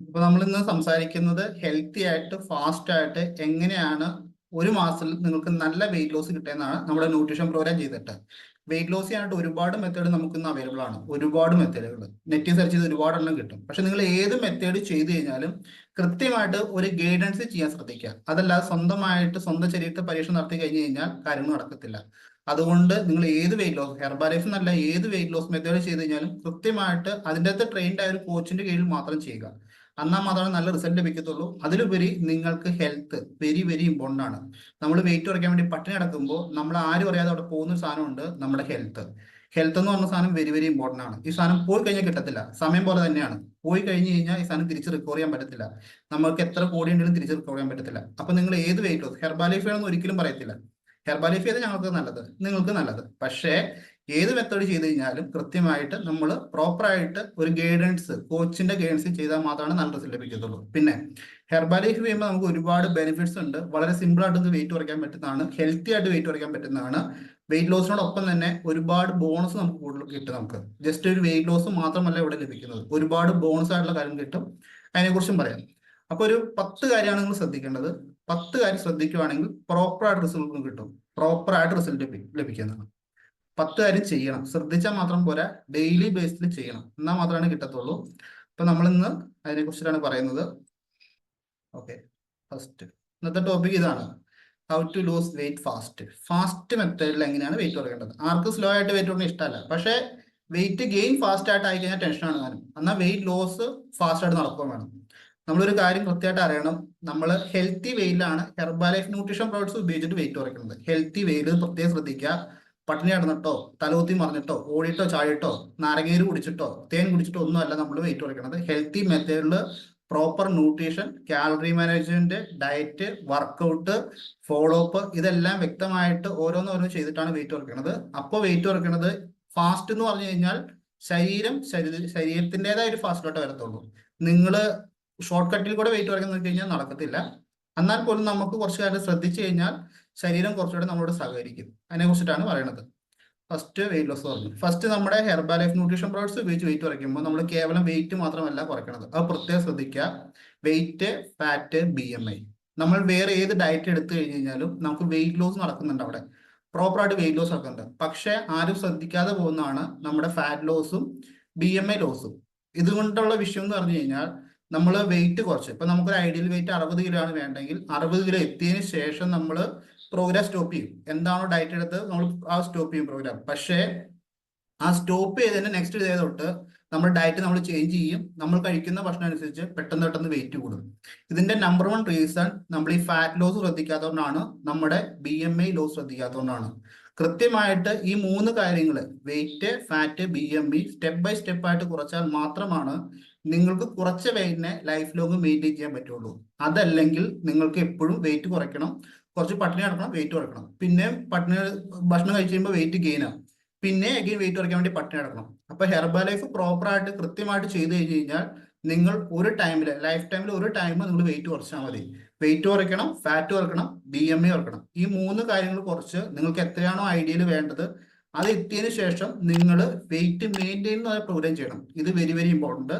ഇപ്പൊ നമ്മൾ ഇന്ന് സംസാരിക്കുന്നത് ഹെൽത്തി ആയിട്ട് ഫാസ്റ്റ് ആയിട്ട് എങ്ങനെയാണ് ഒരു മാസത്തിൽ നിങ്ങൾക്ക് നല്ല വെയിറ്റ് ലോസ് കിട്ടുന്നതാണ് നമ്മുടെ ന്യൂട്രീഷൻ പ്രോഗ്രാം ചെയ്തിട്ട്. വെയിറ്റ് ലോസ് ചെയ്യാനായിട്ട് ഒരുപാട് മെത്തേഡ് നമുക്ക് ഇന്ന് അവൈലബിൾ ആണ്. ഒരുപാട് മെത്തേഡുകൾ നെറ്റിൽ സെർച്ച് ചെയ്ത് ഒരുപാടെണ്ണം കിട്ടും. പക്ഷെ നിങ്ങൾ ഏത് മെത്തേഡ് ചെയ്ത് കഴിഞ്ഞാലും കൃത്യമായിട്ട് ഒരു ഗൈഡൻസ് ചെയ്യാൻ ശ്രദ്ധിക്കുക. അതല്ലാതെ സ്വന്തമായിട്ട് സ്വന്തം ശരീരത്തെ പരീക്ഷ നടത്തി കഴിഞ്ഞു കഴിഞ്ഞാൽ കാര്യങ്ങൾ നടക്കത്തില്ല. അതുകൊണ്ട് നിങ്ങൾ ഏത് വെയിറ്റ് ലോസ് ഹെർബാലൈഫ് എന്നല്ല ഏത് വെയിറ്റ് ലോസ് മെത്തേഡ് ചെയ്ത് കഴിഞ്ഞാലും കൃത്യമായിട്ട് അതിന്റെ അകത്ത് ട്രെയിൻഡ് ആയ ഒരു കോച്ചിന്റെ കീഴിൽ മാത്രം ചെയ്യുക. എന്നാൽ മാത്രമേ നല്ല റിസൾട്ട് ലഭിക്കത്തുള്ളൂ. അതിലുപരി നിങ്ങൾക്ക് ഹെൽത്ത് വെരി വെരി ഇമ്പോർട്ടന്റ് ആണ്. നമ്മൾ വെയിറ്റ് കുറയ്ക്കാൻ വേണ്ടി പട്ടിണി കിടക്കുമ്പോൾ നമ്മൾ ആരും അറിയാതെ അവിടെ പോകുന്ന സാധനമുണ്ട് നമ്മുടെ ഹെൽത്ത് ഹെൽത്ത് എന്ന് പറഞ്ഞ സാധനം വെരി വെരി ഇമ്പോർട്ടന്റ് ആണ്. ഈ സാധനം പോയി കഴിഞ്ഞാൽ കിട്ടത്തില്ല. സമയം പോലെ തന്നെയാണ്. പോയി കഴിഞ്ഞ് കഴിഞ്ഞാൽ ഈ സാധനം തിരിച്ച് റിക്കവർ ചെയ്യാൻ പറ്റത്തില്ല. നമുക്ക് എത്ര കോടി ഉണ്ടെങ്കിലും തിരിച്ച് റിക്കവർ ചെയ്യാൻ പറ്റത്തില്ല. അപ്പൊ നിങ്ങൾ ഏത് വെയിറ്റ് ലോസ് ഹെർബാലൈഫ് ആണെന്ന് ഒരിക്കലും പറയത്തില്ല. ഹെർബാലൈഫ് ചെയ്ത് ഞങ്ങൾക്ക് നല്ലത്? നിങ്ങൾക്ക് നല്ലത്. പക്ഷേ ഏത് മെത്തേഡ് ചെയ്ത് കഴിഞ്ഞാലും കൃത്യമായിട്ട് നമ്മൾ പ്രോപ്പറായിട്ട് ഒരു ഗൈഡൻസ് കോച്ചിന്റെ ഗൈഡൻസ് ചെയ്താൽ മാത്രമാണ് നല്ല റിസൾട്ട് ലഭിക്കത്തുള്ളൂ. പിന്നെ ഹെർബാലൈഫ് ചെയ്യുമ്പോൾ നമുക്ക് ഒരുപാട് ബെനിഫിറ്റ്സ് ഉണ്ട്. വളരെ സിമ്പിൾ ആയിട്ട് വെയിറ്റ് കുറയ്ക്കാൻ പറ്റുന്നതാണ്. ഹെൽത്തി ആയിട്ട് വെയിറ്റ് കുറയ്ക്കാൻ പറ്റുന്നതാണ്. വെയിറ്റ് ലോസിനോടൊപ്പം തന്നെ ഒരുപാട് ബോണസ് നമുക്ക് കൂടുതൽ കിട്ടും നമുക്ക്. ജസ്റ്റ് ഒരു വെയിറ്റ് ലോസ് മാത്രമല്ല ഇവിടെ ലഭിക്കുന്നത്. ഒരുപാട് ബോണസ് ആയിട്ടുള്ള കാര്യം കിട്ടും. അതിനെക്കുറിച്ചും പറയാം. അപ്പൊ ഒരു പത്ത് കാര്യമാണ് നിങ്ങൾ ശ്രദ്ധിക്കേണ്ടത്. പത്ത് കാര്യം ശ്രദ്ധിക്കുവാണെങ്കിൽ പ്രോപ്പറായിട്ട് റിസൾട്ട് കിട്ടും. പ്രോപ്പറായിട്ട് റിസൾട്ട് ലഭിക്കുന്നതാണ്. പത്ത് കാര്യം ചെയ്യണം. ശ്രദ്ധിച്ചാൽ മാത്രം പോരാ. ഡെയിലി ബേസിൽ ചെയ്യണം. എന്നാൽ മാത്രമാണ് കിട്ടത്തുള്ളൂ. അപ്പൊ നമ്മൾ ഇന്ന് അതിനെ കുറിച്ചിട്ടാണ് പറയുന്നത്. ഓക്കെ ഫസ്റ്റ് ഇന്നത്തെ ടോപ്പിക് ഇതാണ്. How to lose weight fast fast മെത്തേഡിൽ എങ്ങനെയാണ് വെയിറ്റ് കുറയ്ക്കേണ്ടത്? ആർക്കും സ്ലോ ആയിട്ട് വെയിറ്റ് കുറഞ്ഞ ഇഷ്ടമല്ല. പക്ഷേ വെയിറ്റ് ഗെയിൻ ഫാസ്റ്റ് ആയിട്ട് ആയി കഴിഞ്ഞാൽ ടെൻഷനാണ് കാരണം. എന്നാൽ വെയിറ്റ് ലോസ് ഫാസ്റ്റ് ആയിട്ട് നടക്കുകയും വേണം. നമ്മളൊരു കാര്യം കൃത്യമായിട്ട് അറിയണം. നമ്മൾ ഹെൽത്തി വെയിലാണ് ഹെർബാലൈഫ് ന്യൂട്രീഷൻ പ്രോഡക്ട്സ് ഉപയോഗിച്ചിട്ട് വെയിറ്റ് കുറയ്ക്കുന്നത്. ഹെൽത്തി വെയിൽ പ്രത്യേകം ശ്രദ്ധിക്കുക. പട്ടിണി കിടന്നിട്ടോ തലകുത്തി മറിഞ്ഞിട്ടോ ഓടിയിട്ടോ ചാടിട്ടോ നാരങ്ങീര് കുടിച്ചിട്ടോ തേൻ കുടിച്ചിട്ടോ ഒന്നും അല്ല നമ്മൾ വെയിറ്റ് കുറയ്ക്കണത്. ഹെൽത്തി മെത്തേഡിൽ proper nutrition calorie management diet workout follow up ഇതെല്ലാം വ്യക്തമായിട്ട് ഓരോന്നോരോ ചെയ്തിട്ടാണ് വെയിറ്റ് കുറയ്ക്കുന്നത് അപ്പോൾ വെയിറ്റ് കുറയ്ക്കുന്നത് ഫാസ്റ്റ് എന്ന് പറഞ്ഞു കഴിഞ്ഞാൽ ശരീര ശരീരത്തിന്റെതായ ഒരു ഫാസ്റ്റിലോട്ട് വരത്തുള്ളൂ. നിങ്ങൾ ഷോർട്ട് കട്ടിൽ കൂടെ വെയിറ്റ് കുറയ്ക്കുന്ന കഴിഞ്ഞാൽ നടക്കത്തില്ല. എന്നാൽ പോലും നമുക്ക് കുറച്ച് കാര്യം ശ്രദ്ധിച്ചു കഴിഞ്ഞാൽ ശരീരം കുറച്ചുകൂടെ നമ്മളോട് സഹകരിക്കും അതിനെ കുറിച്ചിട്ടാണ് പറയുന്നത് ഫസ്റ്റ് വെയിറ്റ് ലോസ് പറഞ്ഞു. ഫസ്റ്റ് നമ്മുടെ ഹെർബാ ലൈഫ് ന്യൂട്രീഷൻ പ്രോഡക്ട്സ് ഉപയോഗിച്ച് വെയിറ്റ് കുറയ്ക്കുമ്പോൾ നമ്മൾ കേവലം വെയിറ്റ് മാത്രമല്ല കുറയ്ക്കണത്. അത് പ്രത്യേകം ശ്രദ്ധിക്കുക. Weight fat B M I നമ്മൾ വേറെ ഏത് ഡയറ്റ് എടുത്തു കഴിഞ്ഞ് കഴിഞ്ഞാലും നമുക്ക് വെയിറ്റ് ലോസ് നടക്കുന്നുണ്ട് അവിടെ. പ്രോപ്പറായിട്ട് വെയിറ്റ് ലോസ് നടക്കുന്നുണ്ട്. പക്ഷെ ആരും ശ്രദ്ധിക്കാതെ പോകുന്നതാണ് നമ്മുടെ ഫാറ്റ് ലോസും ബി എം ഐ ലോസും ഇതുകൊണ്ടുള്ള വിഷയം എന്ന് പറഞ്ഞു കഴിഞ്ഞാൽ നമ്മൾ വെയിറ്റ് കുറച്ച്. ഇപ്പൊ നമുക്കൊരു ഐഡിയൽ വെയിറ്റ് അറുപത് കിലോ ആണ് വേണ്ടെങ്കിൽ അറുപത് കിലോ എത്തിയതിനു ശേഷം നമ്മൾ പ്രോഗ്രാം സ്റ്റോപ്പ് ചെയ്യും. എന്താണോ ഡയറ്റ് എടുത്ത് നമ്മൾ ആ സ്റ്റോപ്പ് ചെയ്യും പ്രോഗ്രാം. പക്ഷേ ആ സ്റ്റോപ്പ് ചെയ്തതിന് നെക്സ്റ്റ് ഡേ തൊട്ട് നമ്മൾ ഡയറ്റ് നമ്മൾ ചേഞ്ച് ചെയ്യും. നമ്മൾ കഴിക്കുന്ന ഭക്ഷണം അനുസരിച്ച് പെട്ടെന്ന് പെട്ടെന്ന് വെയിറ്റ് കൂടും. ഇതിന്റെ നമ്പർ വൺ റീസൺ നമ്മൾ ഈ ഫാറ്റ് ലോസ് ശ്രദ്ധിക്കാത്തതുകൊണ്ടാണ് നമ്മുടെ ബി എം ഐ ലോസ് ശ്രദ്ധിക്കാത്തതുകൊണ്ടാണ്. കൃത്യമായിട്ട് ഈ മൂന്ന് കാര്യങ്ങൾ weight fat B M B step by step ആയിട്ട് കുറച്ചാൽ മാത്രമാണ് നിങ്ങൾക്ക് കുറച്ച് വെയിറ്റിനെ ലൈഫ് ലോങ് മെയിന്റെയിൻ ചെയ്യാൻ പറ്റുള്ളൂ. അതല്ലെങ്കിൽ നിങ്ങൾക്ക് എപ്പോഴും വെയിറ്റ് കുറയ്ക്കണം. കുറച്ച് പട്ടിണി കിടക്കണം വെയിറ്റ് കുറക്കണം പിന്നെ പട്ടിണി ഭക്ഷണം കഴിച്ച് കഴിയുമ്പോൾ വെയിറ്റ് ഗെയിൻ ആകും പിന്നെ അഗെയിൻ വെയിറ്റ് കുറയ്ക്കാൻ വേണ്ടി പട്ടിണി കിടക്കണം. അപ്പൊ ഹെർബ ലൈഫ് പ്രോപ്പറായിട്ട് കൃത്യമായിട്ട് ചെയ്ത് കഴിഞ്ഞ് കഴിഞ്ഞാൽ നിങ്ങൾ ഒരു ടൈമിൽ ലൈഫ് ടൈമിൽ ഒരു ടൈം നിങ്ങൾ വെയിറ്റ് കുറച്ചാൽ മതി. വെയിറ്റ് കുറയ്ക്കണം ഫാറ്റ് കുറയ്ക്കണം ബി എം ഐ കുറയ്ക്കണം. ഈ മൂന്ന് കാര്യങ്ങൾ കുറച്ച് നിങ്ങൾക്ക് എത്രയാണോ ഐഡിയയിൽ വേണ്ടത് അത് എത്തിയതിനു ശേഷം നിങ്ങൾ വെയിറ്റ് മെയിന്റെയിൻ പ്രോഗ്രാം ചെയ്യണം. ഇത് very very important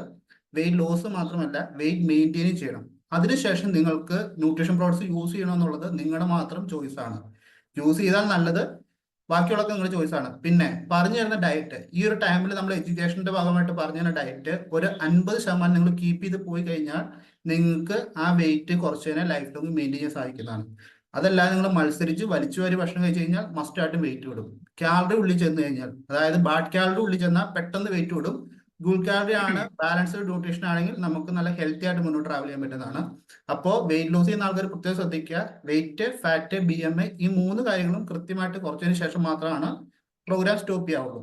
weight loss മാത്രമല്ല വെയിറ്റ് മെയിന്റെയിൻ ചെയ്യണം. അതിനുശേഷം നിങ്ങൾക്ക് ന്യൂട്രീഷൻ പ്രോഡക്ട്സ് യൂസ് ചെയ്യണമെന്നുള്ളത് നിങ്ങളുടെ മാത്രം ചോയ്സ് ആണ്. യൂസ് ചെയ്താൽ നല്ലത് ബാക്കിയുള്ളതൊക്കെ നിങ്ങളുടെ ചോയ്സ് ആണ്. പിന്നെ പറഞ്ഞു തരുന്ന ഡയറ്റ് ഈ ഒരു ടൈമിൽ നമ്മൾ എഡ്യൂക്കേഷന്റെ ഭാഗമായിട്ട് പറഞ്ഞു തരുന്ന ഡയറ്റ് ഒരു അൻപത് ശതമാനം നിങ്ങൾ കീപ്പ് ചെയ്ത് പോയി കഴിഞ്ഞാൽ നിങ്ങൾക്ക് ആ വെയിറ്റ് കുറച്ച് തന്നെ ലൈഫ് ലോങ് മെയിന്റെയിൻ ചെയ്യാൻ സാധിക്കുന്നതാണ്. അതല്ലാതെ നിങ്ങൾ മത്സരിച്ച് വലിച്ചു വാരി ഭക്ഷണം കഴിച്ചു കഴിഞ്ഞാൽ മസ്റ്റ് ആയിട്ടും വെയിറ്റ് വിടും. കാലറി ഉള്ളിൽ ചെന്ന് കഴിഞ്ഞാൽ അതായത് ബാഡ് കാലറി ഉള്ളിൽ ചെന്നാൽ പെട്ടെന്ന് വെയിറ്റ് വിടും. ഗുഡ് കാലറി ആണ് ബാലൻസ്ഡ് ന്യൂട്രീഷൻ ആണെങ്കിൽ നമുക്ക് നല്ല ഹെൽത്തി ആയിട്ട് മുന്നോട്ട് ട്രാവൽ ചെയ്യാൻ പറ്റുന്നതാണ്. അപ്പോൾ വെയിറ്റ് ലോസ് ചെയ്യുന്ന ആൾക്കാർ പ്രത്യേകം ശ്രദ്ധിക്കുക. Weight fat B M I ഈ മൂന്ന് കാര്യങ്ങളും കൃത്യമായിട്ട് കുറച്ചതിന് ശേഷം മാത്രമാണ് പ്രോഗ്രാം സ്റ്റോപ്പ് ചെയ്യാവുള്ളൂ.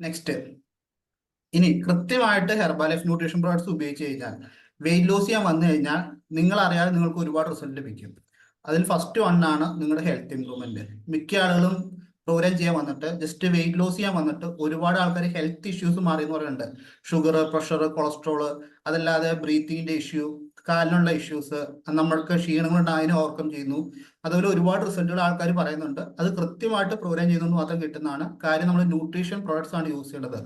നെക്സ്റ്റ് ഇനി കൃത്യമായിട്ട് ഹെർബാലൈഫ് ന്യൂട്രീഷൻ പ്രോഡക്ട്സ് ഉപയോഗിച്ച് കഴിഞ്ഞാൽ വെയിറ്റ് ലോസ് ചെയ്യാൻ വന്നു കഴിഞ്ഞാൽ നിങ്ങൾ അറിയാതെ നിങ്ങൾക്ക് ഒരുപാട് റിസൾട്ട് ലഭിക്കും. അതിൽ ഫസ്റ്റ് വൺ ആണ് നിങ്ങളുടെ ഹെൽത്ത് ഇംപ്രൂവ്മെന്റ് മിക്ക ആളുകളും പ്രോഗ്രാം ചെയ്യാൻ വന്നിട്ട് ജസ്റ്റ് വെയിറ്റ് ലോസ് ചെയ്യാൻ വന്നിട്ട് ഒരുപാട് ആൾക്കാർ ഹെൽത്ത് ഇഷ്യൂസ് മാറി എന്ന് പറയുന്നുണ്ട്. ഷുഗർ പ്രഷർ കൊളസ്ട്രോൾ അതല്ലാതെ ബ്രീത്തിങ്ങിന്റെ ഇഷ്യൂ കാലിനുള്ള ഇഷ്യൂസ് നമ്മൾക്ക് ക്ഷീണങ്ങളുണ്ട് അതിനെ ഓവർകം ചെയ്യുന്നു. അതുപോലെ ഒരുപാട് റിസൾട്ടുകൾ ആൾക്കാർ പറയുന്നുണ്ട്. അത് കൃത്യമായിട്ട് പ്രോഗ്രാം ചെയ്യുന്നതുകൊണ്ട് മാത്രം കിട്ടുന്നതാണ്. കാര്യം നമ്മൾ ന്യൂട്രീഷൻ പ്രോഡക്ട്സ് ആണ് യൂസ് ചെയ്യേണ്ടത്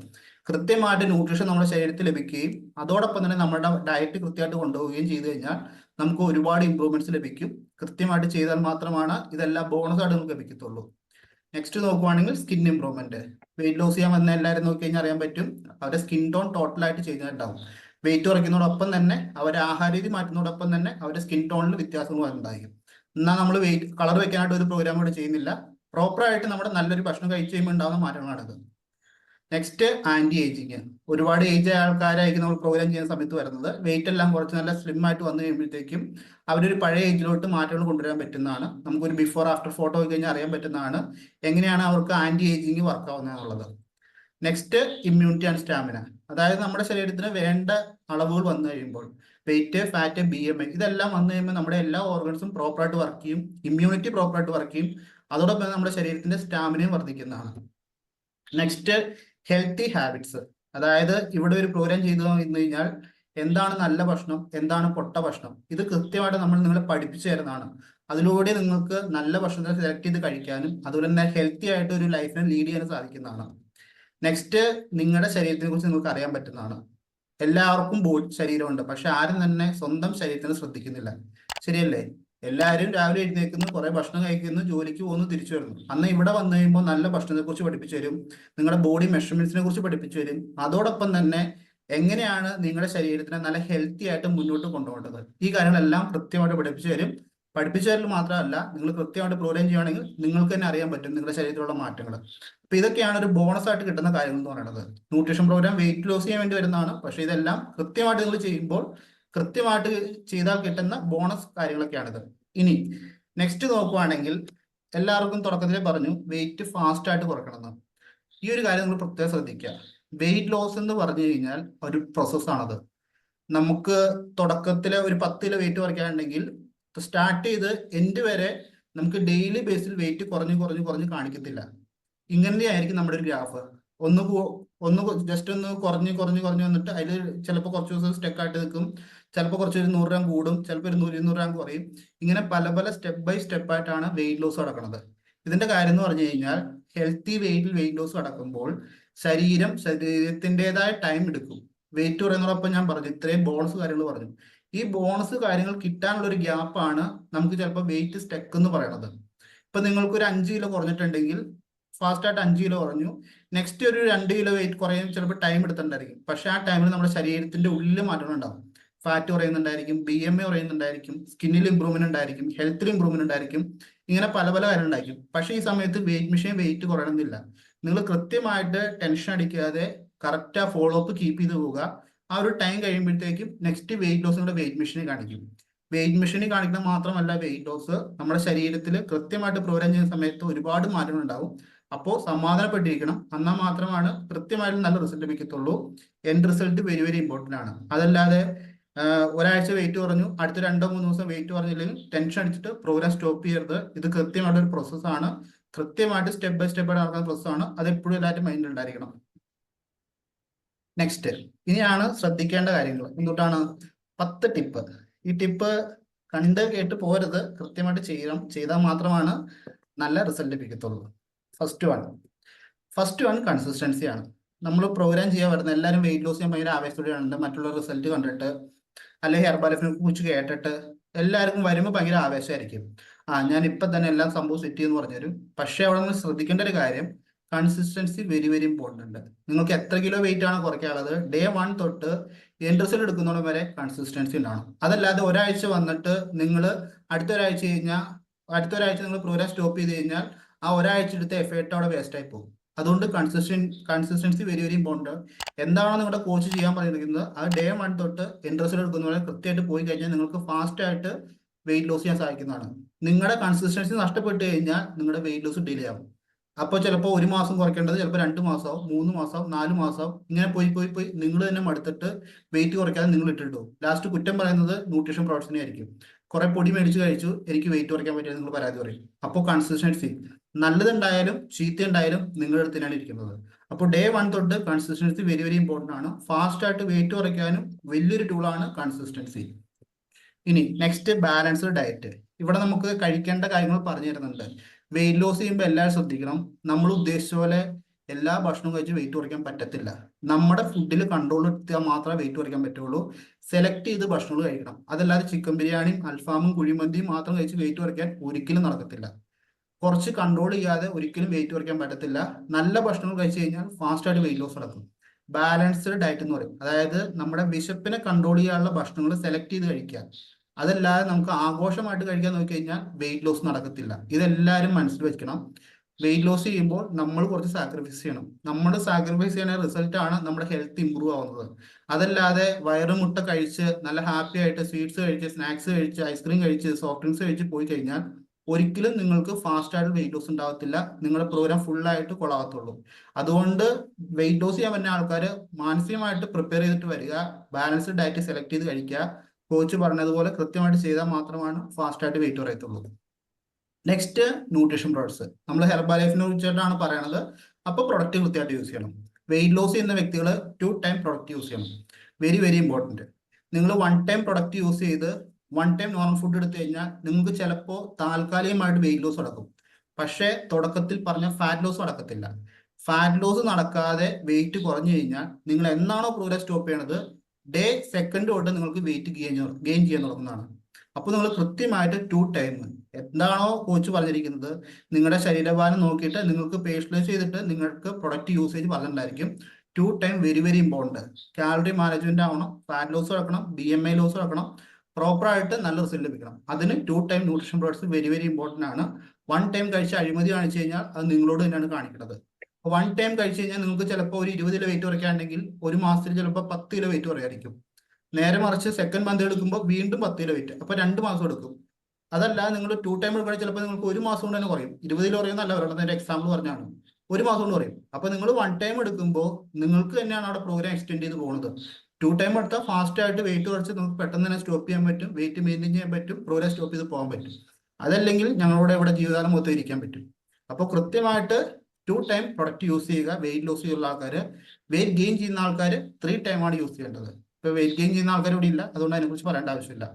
കൃത്യമായിട്ട് ന്യൂട്രീഷൻ നമ്മുടെ ശരീരത്തിൽ ലഭിക്കുകയും അതോടൊപ്പം തന്നെ നമ്മുടെ ഡയറ്റ് കൃത്യമായിട്ട് കൊണ്ടുപോവുകയും ചെയ്തു കഴിഞ്ഞാൽ നമുക്ക് ഒരുപാട് ഇമ്പ്രൂവ്മെന്റ്സ് ലഭിക്കും. കൃത്യമായിട്ട് ചെയ്താൽ മാത്രമാണ് ഇതെല്ലാം ബോണസ് ആയിട്ട് നമുക്ക് ലഭിക്കത്തുള്ളൂ. നെക്സ്റ്റ് നോക്കുവാണെങ്കിൽ സ്കിൻ ഇംപ്രൂവ്മെന്റ് വെയിറ്റ് ലോസ് ചെയ്യാൻ വന്ന എല്ലാവരും നോക്കി കഴിഞ്ഞാൽ അറിയാൻ പറ്റും. അവരുടെ സ്കിൻ ടോൺ ടോട്ടലായിട്ട് ചെയ്യുന്നുണ്ടാവും വെയിറ്റ് കുറയ്ക്കുന്നതോടൊപ്പം തന്നെ അവരുടെ ആഹാര രീതി മാറ്റുന്നതോടൊപ്പം തന്നെ അവരുടെ സ്കിൻ ടോണിൽ വ്യത്യാസങ്ങൾ ഉണ്ടായിരിക്കും എന്നാൽ നമ്മൾ വെയിറ്റ് കളർ വെക്കാനായിട്ട് ഒരു പ്രോഗ്രാം ഇവിടെ ചെയ്യുന്നില്ല. പ്രോപ്പറായിട്ട് നമ്മുടെ നല്ലൊരു ഭക്ഷണം കഴിച്ച് കഴിയുമ്പോൾ ഉണ്ടാകുന്ന മാറ്റങ്ങളാണിത്. നെക്സ്റ്റ് ആന്റി ഏജിങ് ഒരുപാട് ഏജ് ആൾക്കാരായിരിക്കും നമ്മൾ പ്രോഗ്രാം ചെയ്യുന്ന സമയത്ത് വരുന്നത്. വെയിറ്റ് എല്ലാം കുറച്ച് നല്ല സ്ലിം ആയിട്ട് വന്നു കഴിയുമ്പോഴത്തേക്കും അവരൊരു പഴയ ഏജിലോട്ട് മാറ്റങ്ങൾ കൊണ്ടുവരാൻ പറ്റുന്നതാണ്. നമുക്കൊരു ബിഫോർ ആഫ്റ്റർ ഫോട്ടോ കഴിഞ്ഞാൽ അറിയാൻ പറ്റുന്നതാണ്. എങ്ങനെയാണ് അവർക്ക് ആന്റി ഏജിങ് വർക്ക് ആവുന്നത് എന്നുള്ളത്. നെക്സ്റ്റ് ഇമ്മ്യൂണിറ്റി ആൻഡ് സ്റ്റാമിന അതായത് നമ്മുടെ ശരീരത്തിന് വേണ്ട അളവുകൾ വന്നു കഴിയുമ്പോൾ weight fat B M I ഇതെല്ലാം വന്നു കഴിയുമ്പോൾ നമ്മുടെ എല്ലാ ഓർഗൻസും പ്രോപ്പറായിട്ട് വർക്ക് ചെയ്യും. ഇമ്മ്യൂണിറ്റി പ്രോപ്പറായിട്ട് വർക്ക് ചെയ്യും. അതോടൊപ്പം നമ്മുടെ ശരീരത്തിന്റെ സ്റ്റാമിനയും വർദ്ധിക്കുന്നതാണ്. നെക്സ്റ്റ് ഹെൽത്തി ഹാബിറ്റ്സ് അതായത് ഇവിടെ ഒരു പ്രോഗ്രാം ചെയ്തു എന്ന് കഴിഞ്ഞാൽ എന്താണ് നല്ല ഭക്ഷണം എന്താണ് പൊട്ട ഭക്ഷണം. ഇത് കൃത്യമായിട്ട് നമ്മൾ നിങ്ങളെ പഠിപ്പിച്ചു തരുന്നതാണ്. അതിലൂടെ നിങ്ങൾക്ക് നല്ല ഭക്ഷണം സെലക്ട് ചെയ്ത് കഴിക്കാനും അതുപോലെ തന്നെ ഹെൽത്തി ആയിട്ട് ഒരു ലൈഫിനെ ലീഡ് ചെയ്യാനും സാധിക്കുന്നതാണ്. നെക്സ്റ്റ് നിങ്ങളുടെ ശരീരത്തിനെ കുറിച്ച് നിങ്ങൾക്ക് അറിയാൻ പറ്റുന്നതാണ്. എല്ലാവർക്കും ബോഡി ശരീരമുണ്ട് പക്ഷെ ആരും തന്നെ സ്വന്തം ശരീരത്തിനെ ശ്രദ്ധിക്കുന്നില്ല. ശരിയല്ലേ? എല്ലാവരും രാവിലെ എഴുന്നേൽക്കുന്നു കുറെ ഭക്ഷണം കഴിക്കുന്നു ജോലിക്ക് പോകുന്നു തിരിച്ചു വരുന്നു. അന്ന് ഇവിടെ വന്നു കഴിയുമ്പോൾ നല്ല ഭക്ഷണത്തെ കുറിച്ച് പഠിപ്പിച്ചു തരും നിങ്ങളുടെ ബോഡി മെഷർമെന്റ്സിനെ കുറിച്ച് പഠിപ്പിച്ചു തരും. അതോടൊപ്പം തന്നെ എങ്ങനെയാണ് നിങ്ങളുടെ ശരീരത്തിനെ നല്ല ഹെൽത്തി ആയിട്ട് മുന്നോട്ട് കൊണ്ടുപോകേണ്ടത്? ഈ കാര്യങ്ങളെല്ലാം കൃത്യമായിട്ട് പഠിപ്പിച്ചു തരും. പഠിപ്പിച്ചു തരൽ മാത്രമല്ല നിങ്ങൾ കൃത്യമായിട്ട് പ്രോഗ്രാം ചെയ്യുകയാണെങ്കിൽ നിങ്ങൾക്ക് തന്നെ അറിയാൻ പറ്റും നിങ്ങളുടെ ശരീരത്തിലുള്ള മാറ്റങ്ങൾ. അപ്പൊ ഇതൊക്കെയാണ് ഒരു ബോണസ് ആയിട്ട് കിട്ടുന്ന കാര്യങ്ങൾ എന്ന് പറയുന്നത്. ന്യൂട്രീഷൻ പ്രോഗ്രാം വെയിറ്റ് ലോസ് ചെയ്യാൻ വേണ്ടി വരുന്നതാണ്. പക്ഷെ ഇതെല്ലാം കൃത്യമായിട്ട് നിങ്ങൾ ചെയ്യുമ്പോൾ കൃത്യമായിട്ട് ചെയ്താൽ കിട്ടുന്ന ബോണസ് കാര്യങ്ങളൊക്കെയാണിത്. ഇനി നെക്സ്റ്റ് നോക്കുവാണെങ്കിൽ എല്ലാവർക്കും തുടക്കത്തിലേ പറഞ്ഞു വെയിറ്റ് ഫാസ്റ്റ് ആയിട്ട് കുറക്കണമെന്ന് ഈ ഒരു കാര്യം നിങ്ങൾ പ്രത്യേകം ശ്രദ്ധിക്കുക. വെയിറ്റ് ലോസ് എന്ന് പറഞ്ഞു കഴിഞ്ഞാൽ ഒരു പ്രോസസ്സാണത് നമുക്ക് തുടക്കത്തിലെ ഒരു പത്ത് കിലോ വെയിറ്റ് കുറയ്ക്കാനുണ്ടെങ്കിൽ സ്റ്റാർട്ട് ചെയ്ത് എൻഡ് വരെ നമുക്ക് ഡെയിലി ബേസിൽ വെയിറ്റ് കുറഞ്ഞ് കുറഞ്ഞ് കുറഞ്ഞ് കാണിക്കത്തില്ല. ഇങ്ങനെ ആയിരിക്കും നമ്മുടെ ഒരു ഗ്രാഫ് ഒന്ന് ഒന്ന് ജസ്റ്റ് ഒന്ന് കുറഞ്ഞ് കുറഞ്ഞ് കുറഞ്ഞ് വന്നിട്ട് അതിൽ ചിലപ്പോൾ കുറച്ച് ദിവസം സ്റ്റെക്ക് ആയിട്ട് നിൽക്കും. ചിലപ്പോൾ കുറച്ച് ഒരു നൂറ് ഗ്രാം കൂടും ചിലപ്പോൾ ഒരു നൂറ് ഇരുന്നൂറ് ഗ്രാം കുറയും. ഇങ്ങനെ പല പല സ്റ്റെപ്പ് ബൈ സ്റ്റെപ്പ് ആയിട്ടാണ് വെയിറ്റ് ലോസ് നടക്കുന്നത്. ഇതിന്റെ കാര്യം എന്ന് പറഞ്ഞു കഴിഞ്ഞാൽ ഹെൽത്തി വെയിറ്റിൽ വെയിറ്റ് ലോസ് നടക്കുമ്പോൾ ശരീരം ശരീരത്തിന്റെതായ ടൈം എടുക്കും. വെയിറ്റ് കുറയുന്നതോടൊപ്പം ഞാൻ പറഞ്ഞു ഇത്രയും ബോണസ് കാര്യങ്ങൾ പറഞ്ഞു. ഈ ബോണസ് കാര്യങ്ങൾ കിട്ടാനുള്ള ഒരു ഗ്യാപ്പാണ് നമുക്ക് ചിലപ്പോൾ വെയിറ്റ് സ്റ്റെക്ക് എന്ന് പറയുന്നത് ഇപ്പൊ നിങ്ങൾക്ക് ഒരു അഞ്ച് കിലോ കുറഞ്ഞിട്ടുണ്ടെങ്കിൽ ഫാസ്റ്റ് ആയിട്ട് അഞ്ച് കിലോ കുറഞ്ഞു. നെക്സ്റ്റ് ഒരു രണ്ട് കിലോ വെയിറ്റ് കുറയാൻ ചിലപ്പോൾ ടൈം എടുത്തിട്ടുണ്ടായിരിക്കും. പക്ഷെ ആ ടൈമിൽ നമ്മുടെ ശരീരത്തിന്റെ ഉള്ളിൽ മാറ്റങ്ങൾ ഉണ്ടാവും. ഫാറ്റ് കുറയുന്നുണ്ടായിരിക്കും ബി എം എ കുറയുന്നുണ്ടായിരിക്കും സ്കിന്നിൽ ഇമ്പ്രൂവ്മെന്റ് ഉണ്ടായിരിക്കും ഹെൽത്തിൽ ഇമ്പ്രൂവ്മെന്റ് ഉണ്ടായിരിക്കും ഇങ്ങനെ പല പല കാര്യങ്ങൾ ഉണ്ടായിരിക്കും. പക്ഷെ ഈ സമയത്ത് വെയിറ്റ് മെഷീൻ വെയിറ്റ് കുറയണമെന്നില്ല. നിങ്ങൾ കൃത്യമായിട്ട് ടെൻഷൻ അടിക്കാതെ കറക്റ്റ് ആ ഫോളോ അപ്പ് കീപ്പ് ചെയ്ത് പോവുക. ആ ഒരു ടൈം കഴിയുമ്പോഴത്തേക്കും നെക്സ്റ്റ് വെയിറ്റ് ലോസ് നിങ്ങളുടെ വെയിറ്റ് മെഷീനിൽ കാണിക്കും. വെയിറ്റ് മെഷീനിൽ കാണിക്കുന്ന മാത്രമല്ല വെയിറ്റ് ലോസ് നമ്മുടെ ശരീരത്തിൽ കൃത്യമായിട്ട് പ്രോഗ്രാം ചെയ്യുന്ന സമയത്ത് ഒരുപാട് മാറ്റങ്ങൾ ഉണ്ടാവും. അപ്പോൾ സമാധാനപ്പെട്ടിരിക്കണം. എന്നാൽ മാത്രമാണ് കൃത്യമായിട്ട് നല്ല result ലഭിക്കത്തുള്ളൂ. End result very very important ആണ്. അതല്ലാതെ ഒരാഴ്ച വെയിറ്റ് കുറഞ്ഞു. അടുത്ത രണ്ടോ മൂന്നോ ദിവസം വെയിറ്റ് കുറഞ്ഞില്ലെങ്കിൽ ടെൻഷൻ അടിച്ചിട്ട് പ്രോഗ്രാം സ്റ്റോപ്പ് ചെയ്യരുത്. ഇത് കൃത്യമായിട്ട് ഒരു പ്രോസസ്സാണ് കൃത്യമായിട്ട് സ്റ്റെപ്പ് ബൈ സ്റ്റെപ്പ് ആയിട്ട് നടക്കുന്ന പ്രോസസ്സാണ് അത് എപ്പോഴും എല്ലാവരും മൈൻഡിൽ ഉണ്ടായിരിക്കണം. നെക്സ്റ്റ് ഇനിയാണ് ശ്രദ്ധിക്കേണ്ട കാര്യങ്ങൾ. എന്തുകൊണ്ടാണ്? പത്ത് ടിപ്പ് ഈ ടിപ്പ് കണ്ട് കേട്ട് പോരുത്. കൃത്യമായിട്ട് ചെയ്യണം. ചെയ്താൽ മാത്രമാണ് നല്ല റിസൾട്ട് ലഭിക്കത്തുള്ളൂ. ഫസ്റ്റ് വൺ ഫസ്റ്റ് വൺ കൺസിസ്റ്റൻസിയാണ് നമ്മൾ പ്രോഗ്രാം ചെയ്യാൻ വരുന്ന എല്ലാവരും വെയിറ്റ് ലോസ് ചെയ്യാൻ ഭയങ്കര ആവേശത്തോടെയാണ് മറ്റുള്ള റിസൾട്ട് കണ്ടിട്ട്. അല്ലെങ്കിൽ ഹെർബാലഫിനെ കുറിച്ച് കേട്ടിട്ട് എല്ലാവർക്കും വരുമ്പോൾ ഭയങ്കര ആവേശമായിരിക്കും. ആ ഞാൻ ഇപ്പം തന്നെ എല്ലാം സംഭവം സെറ്റ് പറഞ്ഞു തരും പക്ഷേ അവിടെ നിന്ന് ശ്രദ്ധിക്കേണ്ട ഒരു കാര്യം കൺസിസ്റ്റൻസി വെരി വെരി ഇമ്പോർട്ടന്റ് ഉണ്ട് നിങ്ങൾക്ക് എത്ര കിലോ വെയിറ്റ് ആണ് കുറയ്ക്കാനുള്ളത് ഡേ വൺ തൊട്ട് റിസൾട്ട് എടുക്കുന്നതോടെ വരെ കൺസിസ്റ്റൻസി ഉണ്ടാവണം. അതല്ലാതെ ഒരാഴ്ച വന്നിട്ട് നിങ്ങൾ അടുത്ത ഒരാഴ്ച കഴിഞ്ഞാൽ അടുത്ത ഒരാഴ്ച നിങ്ങൾ പ്രോഗ്രാം സ്റ്റോപ്പ് ചെയ്ത് കഴിഞ്ഞാൽ ആ ഒരാഴ്ച എടുത്ത എഫേർട്ട് അവിടെ വേസ്റ്റ് ആയി പോകും. അതുകൊണ്ട് consistent consistency very very important എന്താണോ നിങ്ങളുടെ കോച്ച് ചെയ്യാൻ പറഞ്ഞിരിക്കുന്നത് അത് ഡേ വൺ തൊട്ട് ഇൻട്രസ്റ്റ് എടുക്കുന്ന പോലെ കൃത്യമായിട്ട് പോയി കഴിഞ്ഞാൽ നിങ്ങൾക്ക് ഫാസ്റ്റ് ആയിട്ട് വെയിറ്റ് ലോസ് ചെയ്യാൻ സാധിക്കുന്നതാണ്. നിങ്ങളുടെ കൺസിസ്റ്റൻസി നഷ്ടപ്പെട്ടു കഴിഞ്ഞാൽ നിങ്ങളുടെ വെയിറ്റ് ലോസ് ഡിലേ ആവും. അപ്പോൾ ചിലപ്പോൾ ഒരു മാസം കുറയ്ക്കേണ്ടത് ചിലപ്പോൾ രണ്ട് മാസമാവും മൂന്ന് മാസം നാല് മാസം ഇങ്ങനെ പോയി പോയി പോയി നിങ്ങൾ തന്നെ മടുത്തിട്ട് വെയിറ്റ് കുറയ്ക്കാതെ നിങ്ങൾ ഇട്ടിട്ടു ലാസ്റ്റ് കുറ്റം പറയുന്നത് ന്യൂട്രീഷൻ പ്രൊഡക്ട്സിനെ ആയിരിക്കും കുറെ പൊടി മേടിച്ച് കഴിച്ചു. എനിക്ക് വെയിറ്റ് കുറയ്ക്കാൻ പറ്റിയത് നിങ്ങൾ പരാതി പറയും. അപ്പോൾ കൺസിസ്റ്റൻസി നല്ലതുണ്ടായാലും ചീത്ത ഉണ്ടായാലും നിങ്ങളുടെ അടുത്തിനാണ് ഇരിക്കുന്നത്. അപ്പോൾ ഡേ വൺ തൊട്ട് കൺസിസ്റ്റൻസി വെരി വെരി ഇമ്പോർട്ടന്റ് ആണ്. ഫാസ്റ്റ് ആയിട്ട് വെയിറ്റ് കുറയ്ക്കാനും വലിയൊരു ടൂളാണ് കൺസിസ്റ്റൻസി ഇനി നെക്സ്റ്റ് ബാലൻസ്ഡ് ഡയറ്റ് ഇവിടെ നമുക്ക് കഴിക്കേണ്ട കാര്യങ്ങൾ പറഞ്ഞു തരുന്നുണ്ട്. വെയിറ്റ് ലോസ് ചെയ്യുമ്പോൾ എല്ലാവരും ശ്രദ്ധിക്കണം. നമ്മൾ ഉദ്ദേശിച്ച പോലെ എല്ലാ ഭക്ഷണവും കഴിച്ച് വെയിറ്റ് കുറയ്ക്കാൻ പറ്റത്തില്ല. നമ്മുടെ ഫുഡിൽ കൺട്രോൾ എടുത്താൽ മാത്രമേ വെയിറ്റ് കുറയ്ക്കാൻ പറ്റുള്ളൂ. സെലക്ട് ചെയ്ത് ഭക്ഷണങ്ങൾ കഴിക്കണം. അതല്ലാതെ ചിക്കൻ ബിരിയാണിയും അൽഫാമും കുഴിമന്തിയും മാത്രം കഴിച്ച് വെയിറ്റ് കുറയ്ക്കാൻ ഒരിക്കലും നടക്കത്തില്ല. കുറച്ച് കൺട്രോൾ ചെയ്യാതെ ഒരിക്കലും വെയിറ്റ് കുറയ്ക്കാൻ പറ്റത്തില്ല. നല്ല ഭക്ഷണങ്ങൾ കഴിച്ചു കഴിഞ്ഞാൽ ഫാസ്റ്റ് ആയിട്ട് വെയിറ്റ് ലോസ് നടക്കും. ബാലൻസ്ഡ് ഡയറ്റ് എന്ന് പറയും. അതായത് നമ്മുടെ വിശപ്പിനെ കൺട്രോൾ ചെയ്യാനുള്ള ഭക്ഷണങ്ങൾ സെലക്ട് ചെയ്ത് കഴിക്കുക. അതല്ലാതെ നമുക്ക് ആഘോഷമായിട്ട് കഴിക്കാൻ നോക്കി കഴിഞ്ഞാൽ വെയിറ്റ് ലോസ് നടക്കത്തില്ല. ഇതെല്ലാവരും മനസ്സിൽ വെക്കണം. വെയിറ്റ് ലോസ് ചെയ്യുമ്പോൾ നമ്മൾ കുറച്ച് സാക്രിഫൈസ് ചെയ്യണം. നമ്മൾ സാക്രിഫൈസ് ചെയ്യുന്ന റിസൾട്ട് ആണ് നമ്മുടെ ഹെൽത്ത് ഇമ്പ്രൂവ് ആവുന്നത്. അതല്ലാതെ വയറ് മുട്ട കഴിച്ച് നല്ല ഹാപ്പി ആയിട്ട് സ്വീറ്റ്സ് കഴിച്ച് സ്നാക്സ് കഴിച്ച് ഐസ്ക്രീം കഴിച്ച് സോഫ്റ്റ് ഡ്രിങ്ക്സ് കഴിച്ച് പോയി കഴിഞ്ഞാൽ ഒരിക്കലും നിങ്ങൾക്ക് ഫാസ്റ്റ് ആയിട്ട് വെയിറ്റ് ലോസ് ഉണ്ടാകത്തില്ല നിങ്ങളുടെ പ്രോഗ്രാം ഫുൾ ആയിട്ട് കൊളാകത്തുള്ളൂ അതുകൊണ്ട് വെയിറ്റ് ലോസ് ചെയ്യാൻ പറ്റുന്ന ആൾക്കാർ മാനസികമായിട്ട് പ്രിപ്പയർ ചെയ്തിട്ട് വരിക ബാലൻസ്ഡ് ഡയറ്റ് സെലക്ട് ചെയ്ത് കഴിക്കുക. കോച്ച് പറഞ്ഞതുപോലെ കൃത്യമായിട്ട് ചെയ്താൽ മാത്രമാണ് ഫാസ്റ്റ് ആയിട്ട് വെയിറ്റ് കുറയത്തുള്ളൂ. നെക്സ്റ്റ് ന്യൂട്രീഷൻ പ്രോഡക്ട്സ് നമ്മൾ ഹെർബ ലൈഫിനെ കുറിച്ചിട്ടാണ് പറയണത്. അപ്പോൾ പ്രൊഡക്റ്റ് കൃത്യമായിട്ട് യൂസ് ചെയ്യണം. വെയിറ്റ് ലോസ് ചെയ്യുന്ന വ്യക്തികൾ ടു ടൈം പ്രൊഡക്റ്റ് യൂസ് ചെയ്യണം. വെരി വെരി ഇമ്പോർട്ടന്റ് നിങ്ങൾ വൺ ടൈം പ്രൊഡക്റ്റ് യൂസ് ചെയ്ത് വൺ ടൈം നോർമൽ ഫുഡ് എടുത്തു കഴിഞ്ഞാൽ നിങ്ങൾക്ക് ചിലപ്പോൾ താൽക്കാലികമായിട്ട് വെയിറ്റ് ലോസ് നടക്കും. പക്ഷേ തുടക്കത്തിൽ പറഞ്ഞ ഫാറ്റ് ലോസ് നടക്കത്തില്ല. ഫാറ്റ് ലോസ് നടക്കാതെ വെയിറ്റ് കുറഞ്ഞു കഴിഞ്ഞാൽ നിങ്ങൾ എന്നാണോ പ്രോഗ്രസ് സ്റ്റോപ്പ് ചെയ്യണത്? ഡേ സെക്കൻഡ് തൊട്ട് നിങ്ങൾക്ക് വെയിറ്റ് ഗെയിൻ ഗെയിൻ ചെയ്യാൻ തുടങ്ങുന്നതാണ്. അപ്പോൾ നിങ്ങൾ കൃത്യമായിട്ട് ടു ടൈം എന്താണോ കോച്ച് പറഞ്ഞിരിക്കുന്നത്. നിങ്ങളുടെ ശരീരഭാരം നോക്കിയിട്ട് നിങ്ങൾക്ക് പേഴ്സണലൈസ് ചെയ്തിട്ട് നിങ്ങൾക്ക് product usage പറഞ്ഞിട്ടുണ്ടായിരിക്കും two time very very important calorie management ആവണം ഫാറ്റ് ലോസ് നടക്കണം ബി എം ഐ ലോസ് നടക്കണം പ്രോപ്പർ ആയിട്ട് നല്ല റിസൾട്ട് ലഭിക്കണം. അതിന് two time nutrition products very very important ആണ്. വൺ ടൈം കഴിച്ച് അഴിമതി കാണിച്ചു കഴിഞ്ഞാൽ അത് നിങ്ങളോട് തന്നെയാണ് കാണിക്കുന്നത് വൺ ടൈം കഴിച്ചു കഴിഞ്ഞാൽ നിങ്ങൾക്ക് ചിലപ്പോൾ ഒരു ഇരുപത് കിലോ വെയിറ്റ് കുറയ്ക്കുകയാണെങ്കിൽ ഒരു മാസത്തിൽ ചിലപ്പോൾ പത്ത് കിലോ വെയിറ്റ് കുറയായിരിക്കും. നേരെ മറിച്ച് സെക്കൻഡ് മന്ത് എടുക്കുമ്പോൾ വീണ്ടും പത്ത് കിലോ വെയിറ്റ് അപ്പോൾ രണ്ട് മാസം എടുക്കും. അതല്ല നിങ്ങൾ ടു ടൈം എടുക്കുകയാണെങ്കിൽ ചിലപ്പോൾ നിങ്ങൾക്ക് ഒരു മാസം കൊണ്ട് തന്നെ കുറയും. ഇരുപതിൽ കുറയുന്നല്ല ഒരെണ്ണത്തിന്റെ എക്സാമ്പിൾ പറഞ്ഞാണ് ഒരു മാസം കൊണ്ട് കുറയും. അപ്പോൾ നിങ്ങൾ വൺ ടൈം എടുക്കുമ്പോൾ നിങ്ങൾക്ക് തന്നെയാണ് അവിടെ പ്രോഗ്രാം എക്സ്റ്റെൻഡ് ചെയ്ത് പോകുന്നത് ടു ടൈം എടുത്താൽ ഫാസ്റ്റ് ആയിട്ട് വെയിറ്റ് കുറച്ച് നമുക്ക് പെട്ടെന്ന് തന്നെ സ്റ്റോപ്പ് ചെയ്യാൻ പറ്റും. വെയിറ്റ് മെയിന്റെയിൻ ചെയ്യാൻ പറ്റും. പ്രോഗ്രാം സ്റ്റോപ്പ് ചെയ്ത് പോകാൻ പറ്റും. അതല്ലെങ്കിൽ ഞങ്ങളുടെ ഇവിടെ ജീവിതകാലം മൊത്തം ഇരിക്കാൻ പറ്റും. അപ്പോൾ കൃത്യമായിട്ട് ടു ടൈം പ്രൊഡക്റ്റ് യൂസ് ചെയ്യുക. വെയിറ്റ് ലോസ് ചെയ്യുന്ന ആൾക്കാർ വെയിറ്റ് ഗെയിൻ ചെയ്യുന്ന ആൾക്കാർ ത്രീ ടൈമാണ് യൂസ് ചെയ്യേണ്ടത്. ഇപ്പോൾ വെയിറ്റ് ഗെയിൻ ചെയ്യുന്ന ആൾക്കാർ ഇവിടെ ഇല്ല. അതുകൊണ്ട് അതിനെക്കുറിച്ച് പറയേണ്ട ആവശ്യമില്ല.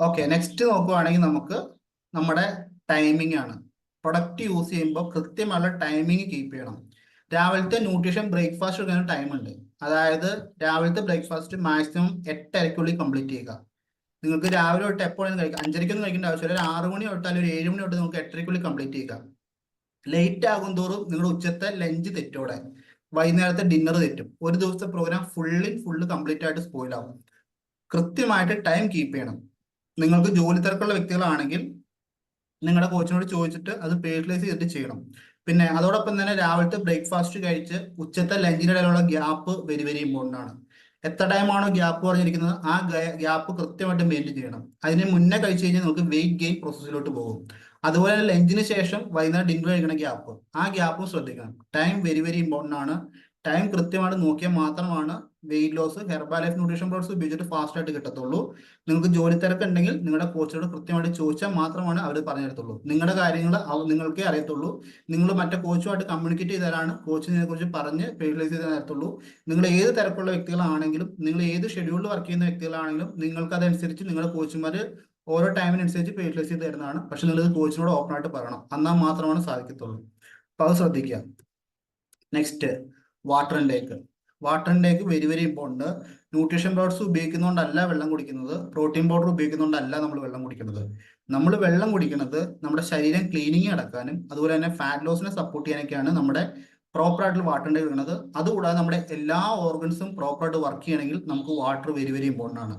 ഓക്കെ നെക്സ്റ്റ് നോക്കുവാണെങ്കിൽ നമുക്ക് നമ്മുടെ ടൈമിംഗ് ആണ്. പ്രൊഡക്റ്റ് യൂസ് ചെയ്യുമ്പോൾ കൃത്യമായുള്ള ടൈമിംഗ് കീപ്പ് ചെയ്യണം. രാവിലത്തെ ന്യൂട്രീഷൻ ബ്രേക്ക്ഫാസ്റ്റ് എടുക്കുന്ന ടൈം ഉണ്ട്. അതായത് രാവിലത്തെ ബ്രേക്ക്ഫാസ്റ്റ് മാക്സിമം എട്ടരയ്ക്കുള്ളിൽ കംപ്ലീറ്റ് ചെയ്യുക. നിങ്ങൾക്ക് രാവിലെ തൊട്ട് എപ്പോഴും കഴിക്കാം. അഞ്ചരയ്ക്കൊന്നും കഴിക്കേണ്ട ആവശ്യമില്ല. ഒരു ആറ് മണി തൊട്ട് അല്ലെങ്കിൽ ഒരു ഏഴ് മണി തൊട്ട് നിങ്ങൾക്ക് എട്ടരയ്ക്കുള്ളിൽ കംപ്ലീറ്റ് ചെയ്യുക. ലേറ്റ് ആകും തോറും നിങ്ങളുടെ ഉച്ചത്തെ ലഞ്ച് തെറ്റോടെ. വൈകുന്നേരത്തെ ഡിന്നർ തെറ്റും. ഒരു ദിവസത്തെ പ്രോഗ്രാം ഫുള്ളിൽ ഫുള്ള് കംപ്ലീറ്റ് ആയിട്ട് സ്പോയിൽ ആവും. കൃത്യമായിട്ട് ടൈം കീപ്പ് ചെയ്യണം. നിങ്ങൾക്ക് ജോലി തിരക്കുള്ള വ്യക്തികളാണെങ്കിൽ നിങ്ങളുടെ കോച്ചിനോട് ചോദിച്ചിട്ട് അത് പേഴ്സണലൈസ് ചെയ്തിട്ട് ചെയ്യണം. പിന്നെ അതോടൊപ്പം തന്നെ രാവിലത്തെ ബ്രേക്ക്ഫാസ്റ്റ് കഴിച്ച് ഉച്ചത്തെ ലഞ്ചിനിടയിലുള്ള ഗ്യാപ്പ് വെരി വെരി ഇമ്പോർട്ടന്റ് ആണ്. എത്ര ടൈമാണോ ഗ്യാപ്പ് പറഞ്ഞിരിക്കുന്നത് ആ ഗ്യാപ്പ് കൃത്യമായിട്ട് മെയിന്റെയിൻ ചെയ്യണം. അതിന് മുന്നേ കഴിച്ചു കഴിഞ്ഞാൽ നിങ്ങൾക്ക് വെയിറ്റ് ഗെയിൻ പ്രോസസ്സിലോട്ട് പോകും. അതുപോലെ തന്നെ ലഞ്ചിന് ശേഷം വൈകുന്നേരം ഡിന്നർ കഴിക്കുന്ന ഗ്യാപ്പ് ആ ഗ്യാപ്പും ശ്രദ്ധിക്കണം. ടൈം വെരി വെരി ഇമ്പോർട്ടന്റ് ആണ്. ടൈം കൃത്യമായിട്ട് നോക്കിയാൽ മാത്രമാണ് weight loss Herbalife nutrition products ഉപയോഗിച്ചിട്ട് ഫാസ്റ്റ് ആയിട്ട് കിട്ടത്തുള്ളൂ. നിങ്ങൾക്ക് ജോലി തിരക്ക് ഉണ്ടെങ്കിൽ നിങ്ങളുടെ കോച്ചിനോട് കൃത്യമായിട്ട് ചോദിച്ചാൽ മാത്രമാണ് അവർ പറഞ്ഞു തരത്തുള്ളൂ. നിങ്ങളുടെ കാര്യങ്ങൾ നിങ്ങൾക്കേ അറിയത്തുള്ളൂ. നിങ്ങൾ മറ്റേ കോച്ചുമായിട്ട് കമ്മ്യൂണിക്കേറ്റ് ചെയ്താലാണ് കോച്ചിനെ കുറിച്ച് പറഞ്ഞ് ഫെയിലൈസ് ചെയ്ത് തരത്തുള്ളൂ. നിങ്ങൾ ഏത് തിരക്കുള്ള വ്യക്തികളാണെങ്കിലും നിങ്ങൾ ഏത് ഷെഡ്യൂളിൽ വർക്ക് ചെയ്യുന്ന വ്യക്തികളാണെങ്കിലും നിങ്ങൾക്ക് അതനുസരിച്ച് നിങ്ങളുടെ കോച്ചുമാർ ഓരോ ടൈമിനനുസരിച്ച് പേഴ്സണലൈസ് ചെയ്ത് തരുന്നതാണ്. പക്ഷെ നിങ്ങൾ കോച്ചിനോട് ഓപ്പൺ ആയിട്ട് പറയണം. എന്നാൽ മാത്രമാണ് സാധിക്കത്തുള്ളൂ. അപ്പോൾ അത് ശ്രദ്ധിക്കുക. Next water intake water intake very very important nutrition powders ഉപയോഗിക്കുന്നതുകൊണ്ടല്ല വെള്ളം കുടിക്കുന്നത്. പ്രോട്ടീൻ പൗഡർ ഉപയോഗിക്കുന്നതുകൊണ്ടല്ല നമ്മൾ വെള്ളം കുടിക്കുന്നത്. നമ്മൾ വെള്ളം കുടിക്കുന്നത് നമ്മുടെ ശരീരം ക്ലീനിങ് നടക്കാനും അതുപോലെ തന്നെ ഫാറ്റ് ലോസിനെ സപ്പോർട്ട് ചെയ്യാനൊക്കെയാണ് നമ്മുടെ പ്രോപ്പർ വാട്ടറിന്റെ വരുന്നത് അതുകൂടാതെ നമ്മുടെ എല്ലാ ഓർഗൻസും പ്രോപ്പറായിട്ട് വർക്ക് ചെയ്യണമെങ്കിൽ നമുക്ക് വാട്ടർ വെരി വെരി ഇമ്പോർട്ടന്റ് ആണ്.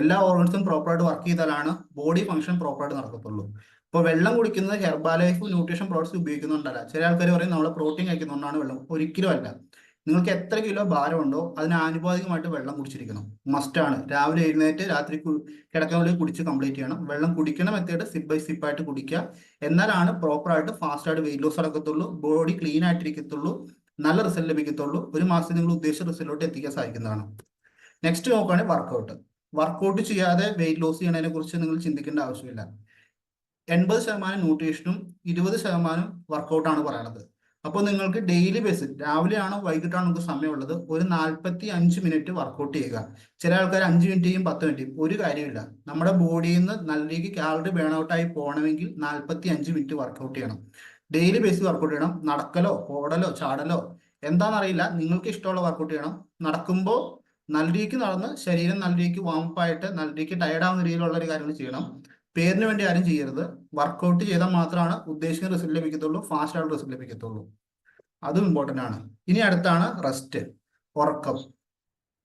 എല്ലാ ഓർഗൻസും പ്രോപ്പറായിട്ട് വർക്ക് ചെയ്താലാണ് ബോഡി ഫംഗ്ഷൻ പ്രോപ്പറായിട്ട് നടക്കത്തുള്ളൂ. ഇപ്പോൾ വെള്ളം കുടിക്കുന്നത് ഹെർബാ ലൈഫ് ന്യൂട്രീഷൻ പ്രോഡക്ട്സ് ഉപയോഗിക്കുന്നുണ്ടല്ല. ചില ആൾക്കാർ പറയും നമ്മൾ പ്രോട്ടീൻ കഴിക്കുന്നതുകൊണ്ടാണ് വെള്ളം ഒരിക്കലും അല്ല. നിങ്ങൾക്ക് എത്ര കിലോ ഭാരമുണ്ടോ അതിന് ആനുപാതികമായിട്ട് വെള്ളം കുടിച്ചിരിക്കണം. മസ്റ്റാണ് രാവിലെ എഴുന്നേറ്റ് രാത്രി കിടക്കാൻ കുടിച്ച് കംപ്ലീറ്റ് ചെയ്യണം. വെള്ളം കുടിക്കണ മെത്തേഡ് സിപ്പ് ബൈ സിപ്പ് ആയിട്ട് കുടിക്കുക. എന്നാലാണ് പ്രോപ്പറായിട്ട് ഫാസ്റ്റ് ആയിട്ട് വെയിറ്റ് ലോസ് നടക്കത്തുള്ളൂ. ബോഡി ക്ലീൻ ആയിട്ടിരിക്കത്തുള്ളൂ. നല്ല റിസൾട്ട് ലഭിക്കത്തുള്ളൂ. ഒരു മാസം നിങ്ങൾ ഉദ്ദേശിച്ച റിസൾട്ടിലോട്ട് എത്തിക്കാൻ സാധിക്കുന്നതാണ്. നെക്സ്റ്റ് നോക്കുകയാണെങ്കിൽ വർക്കൗട്ട് വർക്കൗട്ട് ചെയ്യാതെ വെയിറ്റ് ലോസ് ചെയ്യുന്നതിനെ കുറിച്ച് നിങ്ങൾ ചിന്തിക്കേണ്ട ആവശ്യമില്ല. എൺപത് ശതമാനം ന്യൂട്രീഷനും ഇരുപത് ശതമാനം വർക്കൗട്ടാണ് പറയണത് അപ്പോൾ നിങ്ങൾക്ക് ഡെയിലി ബേസിൽ രാവിലെയാണോ വൈകിട്ടാണോ നിങ്ങൾക്ക് സമയമുള്ളത്? ഒരു നാൽപ്പത്തി അഞ്ച് മിനിറ്റ് വർക്കൗട്ട് ചെയ്യുക. ചില ആൾക്കാർ അഞ്ച് മിനിറ്റ് ചെയ്യും പത്ത് മിനിറ്റ് ഒരു കാര്യമില്ല. നമ്മുടെ ബോഡിയിൽ നിന്ന് നല്ല രീതിക്ക് കാലറി ബേൺ ഔട്ടായി പോകണമെങ്കിൽ നാൽപ്പത്തി അഞ്ച് മിനിറ്റ് വർക്കൗട്ട് ചെയ്യണം. ഡെയിലി ബേസിൽ വർക്കൗട്ട് ചെയ്യണം. നടക്കലോ ഓടലോ ചാടലോ എന്താണെന്നറിയില്ല. നിങ്ങൾക്ക് ഇഷ്ടമുള്ള വർക്കൗട്ട് ചെയ്യണം. നടക്കുമ്പോൾ നല്ല രീതിക്ക് നടന്ന് ശരീരം നല്ല രീതിക്ക് വാമപ്പായിട്ട് നല്ല രീതിക്ക് ടയർഡ് ആവുന്ന രീതിയിലുള്ള ഒരു കാര്യങ്ങൾ ചെയ്യണം. പേരിന് വേണ്ടി ആരും ചെയ്യരുത്. വർക്കൗട്ട് ചെയ്താൽ മാത്രമാണ് ഉദ്ദേശിക്കുന്ന റിസൾട്ട് ലഭിക്കത്തുള്ളൂ. ഫാസ്റ്റ് ആയിട്ട് റിസൾട്ട് ലഭിക്കത്തുള്ളൂ. അതും ഇമ്പോർട്ടന്റ് ആണ്. ഇനി അടുത്താണ് റെസ്റ്റ് ഉറക്കം.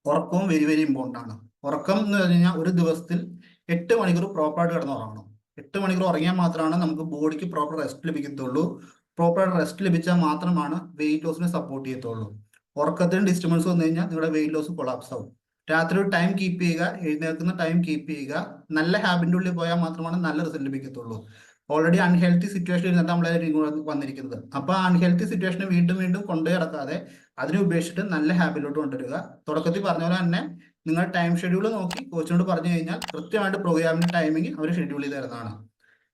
ഉറക്കവും വെരി വെരി ഇമ്പോർട്ടന്റ് ആണ്. ഉറക്കം എന്ന് പറഞ്ഞു കഴിഞ്ഞാൽ ഒരു ദിവസത്തിൽ എട്ട് മണിക്കൂർ പ്രോപ്പറായിട്ട് കിടന്ന് ഉറങ്ങണം. എട്ട് മണിക്കൂർ ഉറങ്ങിയാൽ മാത്രമാണ് നമുക്ക് ബോഡിക്ക് പ്രോപ്പർ റെസ്റ്റ് ലഭിക്കത്തുള്ളൂ. പ്രോപ്പർ റെസ്റ്റ് ലഭിച്ചാൽ മാത്രമാണ് വെയിറ്റ് ലോസിനെ സപ്പോർട്ട് ചെയ്യത്തുള്ളൂ. ഉറക്കത്തിന് ഡിസ്റ്റർബൻസ് വന്നു കഴിഞ്ഞാൽ നിങ്ങളുടെ വെയിറ്റ് ലോസ് കൊളാപ്സ് ആവും. രാത്രി ഒരു ടൈം കീപ്പ് ചെയ്യുക എഴുന്നേൽക്കുന്ന ടൈം കീപ്പ് ചെയ്യുക. നല്ല ഹാബിന്റെ ഉള്ളിൽ പോയാൽ മാത്രമാണ് നല്ല റിസൾട്ട് ലഭിക്കത്തുള്ളൂ. ഓൾറെഡി അൺഹെൽത്തി സിറ്റുവേഷൻ ഇരുന്നിട്ട് നമ്മളെ വന്നിരിക്കുന്നത്? അപ്പൊ ആ അൺഹെൽത്തി സിറ്റുവേഷനെ വീണ്ടും വീണ്ടും കൊണ്ടുപോയി നടക്കാതെ അതിനെ ഉപേക്ഷിച്ചിട്ട് നല്ല ഹാബിലോട്ട് കൊണ്ടുവരിക തുടക്കത്തിൽ പറഞ്ഞ പോലെ തന്നെ നിങ്ങൾ ടൈം ഷെഡ്യൂൾ നോക്കി കോച്ചിനോട് പറഞ്ഞു കഴിഞ്ഞാൽ കൃത്യമായിട്ട് പ്രോഗ്രാമിന്റെ ടൈമിംഗ് അവർ ഷെഡ്യൂൾ ചെയ്ത് തരുന്നതാണ്.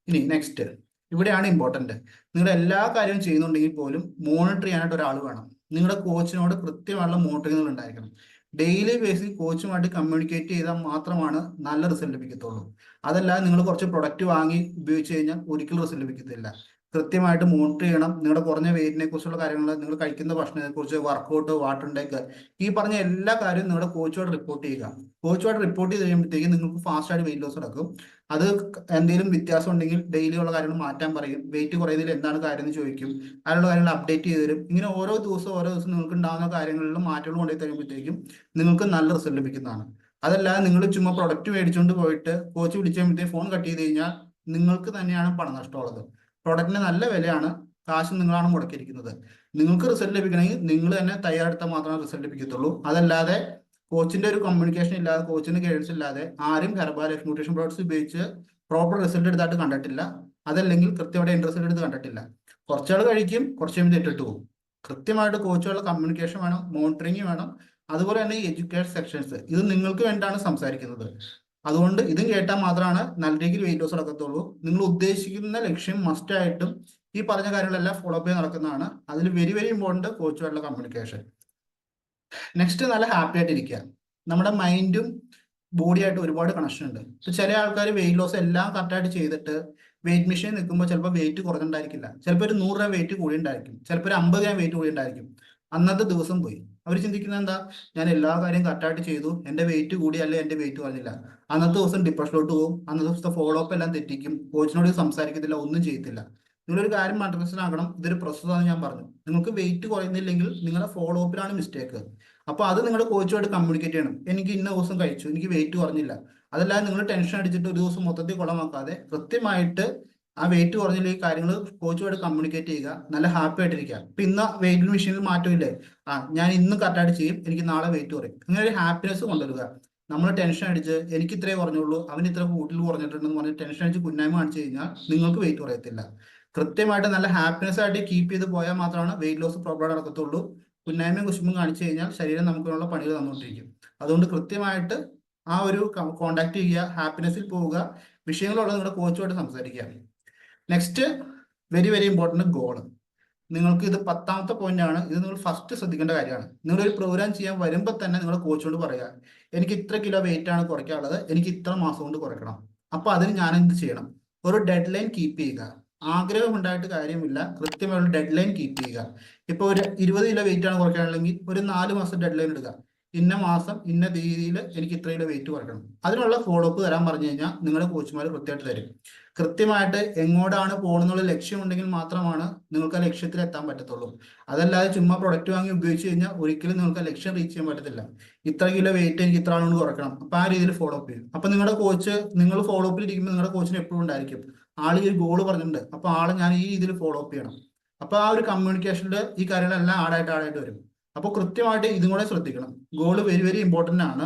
ഇനി നെക്സ്റ്റ് ഇവിടെയാണ് ഇമ്പോർട്ടന്റ് നിങ്ങൾ എല്ലാ കാര്യവും ചെയ്യുന്നുണ്ടെങ്കിൽ പോലും മോണിറ്റർ ചെയ്യാനായിട്ട് ഒരാൾ വേണം. നിങ്ങളുടെ കോച്ചിനോട് കൃത്യമായിട്ടുള്ള മോണിറ്ററിംഗ് ഉണ്ടായിരിക്കണം. ഡെയിലി ബേസിൽ കോച്ചുമായിട്ട് കമ്മ്യൂണിക്കേറ്റ് ചെയ്താൽ മാത്രമാണ് നല്ല റിസൾട്ട് ലഭിക്കത്തുള്ളൂ. അതല്ലാതെ നിങ്ങൾ കുറച്ച് പ്രൊഡക്റ്റ് വാങ്ങി ഉപയോഗിച്ച് കഴിഞ്ഞാൽ ഒരിക്കലും റിസൾട്ട് ലഭിക്കത്തില്ല. കൃത്യമായിട്ട് മോണിറ്റർ ചെയ്യണം. നിങ്ങളുടെ കുറഞ്ഞ വെയിറ്റിനെ കുറിച്ചുള്ള കാര്യങ്ങൾ നിങ്ങൾ കഴിക്കുന്ന ഭക്ഷണത്തെ കുറിച്ച് വർക്കൗട്ട് വാട്ടർ ഇൻടേക്ക് ഈ പറഞ്ഞ എല്ലാ കാര്യവും നിങ്ങളുടെ കോച്ചുമായിട്ട് റിപ്പോർട്ട് ചെയ്യുക. കോച്ചുമായിട്ട് റിപ്പോർട്ട് ചെയ്ത് കഴിയുമ്പോഴത്തേക്കും നിങ്ങൾക്ക് ഫാസ്റ്റ് ആയിട്ട് വെയിറ്റ് ലോസ് നടക്കും. അത് എന്തെങ്കിലും വ്യത്യാസം ഉണ്ടെങ്കിൽ ഡെയിലി ഉള്ള കാര്യങ്ങൾ മാറ്റാൻ പറയും. വെയിറ്റ് കുറയുന്നതിൽ എന്താണ് കാര്യം എന്ന് ചോദിക്കും. അതിനുള്ള കാര്യങ്ങൾ അപ്ഡേറ്റ് ചെയ്ത് തരും. ഇങ്ങനെ ഓരോ ദിവസവും ഓരോ ദിവസം നിങ്ങൾക്ക് ഉണ്ടാകുന്ന കാര്യങ്ങളിൽ മാറ്റങ്ങൾ കൊണ്ടുപോയി തരുമ്പോഴത്തേക്കും നിങ്ങൾക്ക് നല്ല റിസൾട്ട് ലഭിക്കുന്നതാണ്. അതല്ലാതെ നിങ്ങൾ ചുമ്മാ പ്രൊഡക്റ്റ് മേടിച്ചുകൊണ്ട് പോയിട്ട് കോച്ച് വിളിച്ചു കഴിയുമ്പോഴത്തേക്ക് ഫോൺ കട്ട് ചെയ്ത് കഴിഞ്ഞാൽ നിങ്ങൾക്ക് തന്നെയാണ് പണം നഷ്ടമുള്ളത് പ്രൊഡക്റ്റിന് നല്ല വിലയാണ് കാശ് നിങ്ങളാണ് മുടക്കിയിരിക്കുന്നത്. നിങ്ങൾക്ക് റിസൾട്ട് ലഭിക്കണമെങ്കിൽ നിങ്ങൾ തന്നെ തയ്യാറെടുത്താൽ മാത്രമേ റിസൾട്ട് ലഭിക്കത്തുള്ളൂ. അതല്ലാതെ കോച്ചിന്റെ ഒരു കമ്മ്യൂണിക്കേഷൻ ഇല്ലാതെ കോച്ചിന്റെ ഗൈഡൻസ് ഇല്ലാതെ ആരും ഹെർബാൽ ന്യൂട്രീഷൻ പ്രോഡക്ട്സ് ഉപയോഗിച്ച് പ്രോപ്പർ റിസൾട്ട് എടുത്തായിട്ട് കണ്ടിട്ടില്ല. അതല്ലെങ്കിൽ കൃത്യമായിട്ട് ഇൻട്രസ്റ്റ് എടുത്ത് കണ്ടിട്ടില്ല. കുറച്ചാൾ കഴിക്കും കുറച്ച് കഴിയുമ്പോൾ തെറ്റിട്ട് പോകും. കൃത്യമായിട്ട് കോച്ചുകളുടെ കമ്മ്യൂണിക്കേഷൻ വേണം മോണിറ്ററിങ് വേണം. അതുപോലെ തന്നെ എഡ്യൂക്കേഷൻ സെക്ഷൻസ് ഇത് നിങ്ങൾക്ക് വേണ്ടിയാണ് സംസാരിക്കുന്നത്. അതുകൊണ്ട് ഇതും കേട്ടാൽ മാത്രമാണ് നല്ല രീതിയിൽ വെയിറ്റ് ലോസ് നടക്കത്തുള്ളൂ നിങ്ങൾ ഉദ്ദേശിക്കുന്ന ലക്ഷ്യം മസ്റ്റ് ആയിട്ടും ഈ പറഞ്ഞ കാര്യങ്ങളെല്ലാം ഫോളോ അപ്പ് ചെയ്ത് നടക്കുന്നതാണ്. അതിൽ വെരി വെരി ഇമ്പോർട്ടന്റ് കോച്ചുമായിട്ടുള്ള കമ്മ്യൂണിക്കേഷൻ നെക്സ്റ്റ് നല്ല ഹാപ്പി ആയിട്ട് ഇരിക്കുക. നമ്മുടെ മൈൻഡും ബോഡിയായിട്ട് ഒരുപാട് കണക്ഷൻ ഉണ്ട്. ഇപ്പൊ ചില ആൾക്കാർ വെയിറ്റ് ലോസ് എല്ലാം കറക്റ്റായിട്ട് ചെയ്തിട്ട് വെയിറ്റ് മെഷീൻ നിൽക്കുമ്പോൾ ചിലപ്പോൾ വെയിറ്റ് കുറഞ്ഞിട്ടുണ്ടായിരിക്കില്ല ചിലപ്പോൾ ഒരു നൂറ് രൂപ വെയിറ്റ് കൂടി ഉണ്ടായിരിക്കും ചിലപ്പോൾ ഒരു അമ്പത് ഗ്രാം വെയിറ്റ് കൂടി ഉണ്ടായിരിക്കും അന്നത്തെ ദിവസം പോയി. അവർ ചിന്തിക്കുന്നത് എന്താ? ഞാൻ എല്ലാ കാര്യം കറക്റ്റായിട്ട് ചെയ്തു. എന്റെ വെയിറ്റ് കൂടി അല്ലെ എന്റെ വെയിറ്റ് കുറഞ്ഞില്ല. അന്നത്തെ ദിവസം ഡിപ്രഷനിലോട്ട് പോകും. അന്നത്തെ ദിവസത്തെ ഫോളോ അപ്പ് എല്ലാം തെറ്റിക്കും. കോച്ചിനോട് സംസാരിക്കത്തില്ല ഒന്നും ചെയ്യത്തില്ല. നിങ്ങളൊരു കാര്യം മനസ്സിലാക്കണം ഇതൊരു ആണ് ഞാൻ പറഞ്ഞു. നിങ്ങൾക്ക് വെയിറ്റ് കുറയുന്നില്ലെങ്കിൽ നിങ്ങളുടെ ഫോളോ അപ്പിലാണ് മിസ്റ്റേക്ക് അപ്പൊ അത് നിങ്ങളുടെ കോച്ചുമായിട്ട് കമ്മ്യൂണിക്കേറ്റ് ചെയ്യണം. എനിക്ക് ഇന്ന ദിവസം കഴിച്ചു. എനിക്ക് വെയിറ്റ് കുറഞ്ഞില്ല. അതല്ലാതെ നിങ്ങൾ ടെൻഷൻ അടിച്ചിട്ട് ഒരു ദിവസം മൊത്തത്തിൽ കുളമാക്കാതെ കൃത്യമായിട്ട് ആ വെയിറ്റ് കുറഞ്ഞില്ല ഈ കാര്യങ്ങൾ കോച്ചുമായിട്ട് കമ്മ്യൂണിക്കേറ്റ് ചെയ്യുക. നല്ല ഹാപ്പി ആയിട്ടിരിക്കുക. ഇപ്പൊ ഇന്ന് വെയിറ്റ് മെഷീനിൽ മാറ്റമില്ലേ? ആ ഞാൻ ഇന്ന് കറക്റ്റായിട്ട് ചെയ്യും. എനിക്ക് നാളെ വെയിറ്റ് കുറയും. അങ്ങനെ ഒരു ഹാപ്പിനെസ് കൊണ്ടുവരിക. നമ്മൾ ടെൻഷൻ അടിച്ച് എനിക്ക് ഇത്രേ കുറഞ്ഞുള്ളൂ. അവൻ ഇത്ര കൂട്ടിൽ കുറഞ്ഞിട്ടുണ്ടെന്ന് പറഞ്ഞ് ടെൻഷൻ അടിച്ച് കുന്നായ്മ കാണിച്ചു കഴിഞ്ഞാൽ നിങ്ങൾക്ക് വെയിറ്റ് കുറയത്തില്ല. കൃത്യമായിട്ട് നല്ല ഹാപ്പിനെസ് ആയിട്ട് കീപ്പ് ചെയ്ത് പോയാൽ മാത്രമാണ് വെയിറ്റ് ലോസ് പ്രോബ്ലം നടക്കത്തുള്ളൂ. കുന്നായ്മയും കുശുമ്പും കാണിച്ചു കഴിഞ്ഞാൽ ശരീരം നമുക്കുള്ള പണികൾ തന്നുകൊണ്ടിരിക്കും അതുകൊണ്ട് കൃത്യമായിട്ട് ആ ഒരു കോണ്ടാക്ട് ചെയ്യുക ഹാപ്പിനെസ്സിൽ പോവുക. വിഷയങ്ങളുള്ള നിങ്ങളുടെ കോച്ചുമായിട്ട് സംസാരിക്കുക. Next very very important goal നിങ്ങൾക്ക് ഇത് പത്താമത്തെ പോയിന്റ് ആണ്. ഇത് നിങ്ങൾ ഫസ്റ്റ് ശ്രദ്ധിക്കേണ്ട കാര്യമാണ്. നിങ്ങൾ ഒരു പ്രോഗ്രാം ചെയ്യാൻ വരുമ്പോൾ തന്നെ നിങ്ങൾ കോച്ചോട് പറയുക എനിക്ക് ഇത്ര കിലോ വെയിറ്റ് ആണ് കുറയ്ക്കാനുള്ളത്. എനിക്ക് ഇത്ര മാസം കൊണ്ട് കുറയ്ക്കണം. അപ്പൊ അതിന് ഞാൻ എന്ത് ചെയ്യണം? ഒരു ഡെഡ് ലൈൻ കീപ്പ് ചെയ്യുക. ആഗ്രഹം ഉണ്ടായിട്ട് കാര്യമില്ല. കൃത്യമായുള്ള ഡെഡ് ലൈൻ കീപ്പ് ചെയ്യുക. ഇപ്പൊ ഒരു ഇരുപത് കിലോ വെയിറ്റ് ആണ് കുറയ്ക്കാനുള്ളെങ്കിൽ ഒരു നാല് മാസം ഡെഡ് ലൈൻ ഇടുക. ഇന്ന മാസം ഇന്ന രീതിയിൽ എനിക്ക് ഇത്ര കിലോ വെയിറ്റ് കുറയ്ക്കണം. അതിനുള്ള ഫോളോ അപ്പ് തരാൻ പറഞ്ഞു കഴിഞ്ഞാൽ നിങ്ങളുടെ കോച്ചുമാർ കൃത്യമായിട്ട് തരും. കൃത്യമായിട്ട് എങ്ങോട്ടാണ് പോകണമെന്നുള്ള ലക്ഷ്യമുണ്ടെങ്കിൽ മാത്രമാണ് നിങ്ങൾക്ക് ആ ലക്ഷ്യത്തിൽ എത്താൻ പറ്റത്തുള്ളൂ. അതല്ലാതെ ചുമ്മാ പ്രൊഡക്റ്റ് വാങ്ങി ഉപയോഗിച്ച് കഴിഞ്ഞാൽ ഒരിക്കലും നിങ്ങൾക്ക് ആ ലക്ഷ്യം റീച്ച് ചെയ്യാൻ പറ്റത്തില്ല. ഇത്ര കിലോ വെയിറ്റ് എനിക്ക് ഇത്ര ആളുകൊണ്ട് കുറക്കണം. അപ്പൊ ആ രീതിയിൽ ഫോളോ അപ്പ് ചെയ്യും. അപ്പൊ നിങ്ങളുടെ കോച്ച് നിങ്ങൾ ഫോളോ അപ്പിൽ ഇരിക്കുമ്പോൾ നിങ്ങളുടെ കോച്ചിന് എപ്പോഴും ഉണ്ടായിരിക്കും. ആൾ ഈ ഗോൾ പറഞ്ഞിട്ടുണ്ട്. അപ്പൊ ആൾ ഞാൻ ഈ രീതിയിൽ ഫോളോ അപ്പ് ചെയ്യണം. അപ്പൊ ആ ഒരു കമ്മ്യൂണിക്കേഷനിൽ ഈ കാര്യങ്ങളെല്ലാം ആടായിട്ട് ആടായിട്ട് വരും. അപ്പോൾ കൃത്യമായിട്ട് ഇതും കൂടെ ശ്രദ്ധിക്കണം. ഗോൾ വെരി വെരി ഇമ്പോർട്ടന്റ് ആണ്.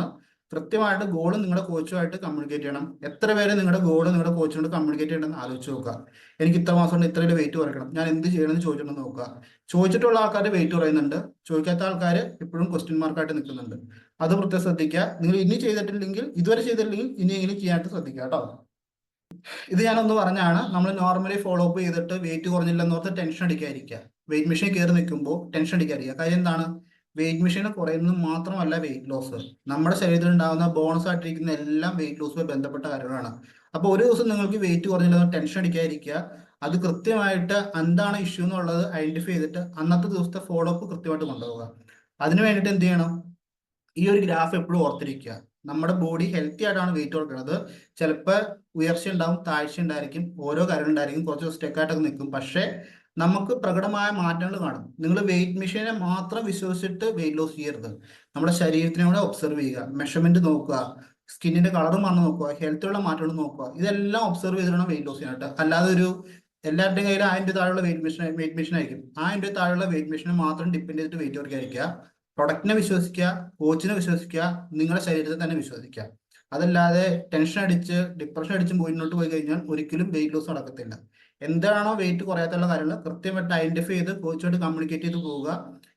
കൃത്യമായിട്ട് ഗോൾ നിങ്ങളുടെ കോച്ചുമായിട്ട് കമ്മ്യൂണിക്കേറ്റ് ചെയ്യണം. എത്ര പേര് നിങ്ങളുടെ ഗോൾ നിങ്ങളുടെ കോച്ചിനോട് കമ്മ്യൂണിക്കേറ്റ് ചെയ്യണമെന്ന് ആലോചിച്ച് നോക്കുക. എനിക്ക് ഇത്ര മാസം കൊണ്ട് ഇത്ര വെയിറ്റ് കുറയ്ക്കണം. ഞാൻ എന്ത് ചെയ്യണമെന്ന് ചോദിച്ചിട്ടുണ്ടെന്ന് നോക്കുക. ചോദിച്ചിട്ടുള്ള ആൾക്കാർ വെയിറ്റ് കുറയുന്നുണ്ട്. ചോദിക്കാത്ത ആൾക്കാർ ഇപ്പോഴും ക്വസ്റ്റ്യൻ മാർക്കായിട്ട് നിൽക്കുന്നുണ്ട്. അത് പ്രത്യേകം ശ്രദ്ധിക്കുക. നിങ്ങൾ ഇനി ചെയ്തിട്ടില്ലെങ്കിൽ ഇതുവരെ ചെയ്തിട്ടില്ലെങ്കിൽ ഇനിയെങ്കിലും ചെയ്യാനായിട്ട് ശ്രദ്ധിക്കുക കേട്ടോ. ഇത് ഞാനൊന്ന് പറഞ്ഞാണ് നമ്മൾ നോർമലി ഫോളോ അപ്പ് ചെയ്തിട്ട് വെയിറ്റ് കുറഞ്ഞില്ലെന്നോർത്ത് ടെൻഷൻ അടിക്കാതിരിക്കുക. വെയിറ്റ് മെഷീൻ കയറി നിൽക്കുമ്പോൾ ടെൻഷൻ അടിക്കാതിരിക്കുക. കാര്യം എന്താണ്? വെയിറ്റ് മെഷീൻ കുറയുന്നത് മാത്രമല്ല വെയിറ്റ് ലോസ് നമ്മുടെ ശരീരത്തിൽ ഉണ്ടാകുന്ന ബോണസ് ആയിട്ടിരിക്കുന്ന എല്ലാം വെയിറ്റ് ലോസുമായി ബന്ധപ്പെട്ട കാര്യങ്ങളാണ്. അപ്പോൾ ഒരു ദിവസം നിങ്ങൾക്ക് വെയിറ്റ് കുറഞ്ഞില്ലെന്ന് ടെൻഷൻ അടിക്കാതിരിക്കുക. അത് കൃത്യമായിട്ട് എന്താണ് ഇഷ്യൂ എന്നുള്ളത് ഐഡന്റിഫൈ ചെയ്തിട്ട് അന്നത്തെ ദിവസത്തെ ഫോളോ അപ്പ് കൃത്യമായിട്ട് കൊണ്ടുപോകുക അതിന് വേണ്ടിയിട്ട് എന്ത് ചെയ്യണം? ഈ ഒരു ഗ്രാഫ് എപ്പോഴും ഓർത്തിരിക്കുക. നമ്മുടെ ബോഡി ഹെൽത്തി ആയിട്ടാണ് വെയിറ്റ് കൊടുക്കുന്നത് ചിലപ്പോൾ ഉയർച്ച ഉണ്ടാവും താഴ്ച ഉണ്ടായിരിക്കും ഓരോ കാര്യം ഉണ്ടായിരിക്കും കുറച്ച് സ്റ്റെക്കായിട്ടൊക്കെ നിൽക്കും. പക്ഷേ നമുക്ക് പ്രകടമായ മാറ്റങ്ങൾ കാണും. നിങ്ങൾ വെയിറ്റ് മെഷീനെ മാത്രം വിശ്വസിച്ചിട്ട് വെയിറ്റ് ലോസ് ചെയ്യരുത്. നമ്മുടെ ശരീരത്തിനെ കൂടെ ഒബ്സർവ് ചെയ്യുക. മെഷർമെന്റ് നോക്കുക. സ്കിന്നിന്റെ കളർ മാറി നോക്കുക. ഹെൽത്തിലുള്ള മാറ്റങ്ങൾ നോക്കുക. ഇതെല്ലാം ഒബ്സർവ് ചെയ്തിട്ടാണ് വെയിറ്റ് ലോസ് ചെയ്യാനായിട്ട് അല്ലാതെ ഒരു എല്ലാവരുടെയും കയ്യിൽ ആയിരം താഴെയുള്ള വെയിറ്റ് മെഷീൻ വെയിറ്റ് മെഷീൻ ആയിരിക്കും. ആയിരം രൂപ താഴെയുള്ള വെയിറ്റ് മെഷീനെ മാത്രം ഡിപ്പെൻഡ് ചെയ്തിട്ട് വെയിറ്റ് കുറയ്ക്കാതിരിക്കുക പ്രൊഡക്റ്റിനെ വിശ്വസിക്കുക കോച്ചിനെ വിശ്വസിക്കുക നിങ്ങളുടെ ശരീരത്തെ തന്നെ വിശ്വസിക്കുക. അതല്ലാതെ ടെൻഷൻ അടിച്ച് ഡിപ്രഷൻ അടിച്ച് മുന്നോട്ട് പോയി കഴിഞ്ഞാൽ ഒരിക്കലും വെയിറ്റ് ലോസ് നടക്കത്തില്ല. എന്താണോ വെയിറ്റ് കുറയാത്തുള്ള കാര്യങ്ങൾ കൃത്യമായിട്ട് ഐഡന്റിഫൈ ചെയ്ത് കോച്ചുമായിട്ട് കമ്മ്യൂണിക്കേറ്റ് ചെയ്ത് പോവുക.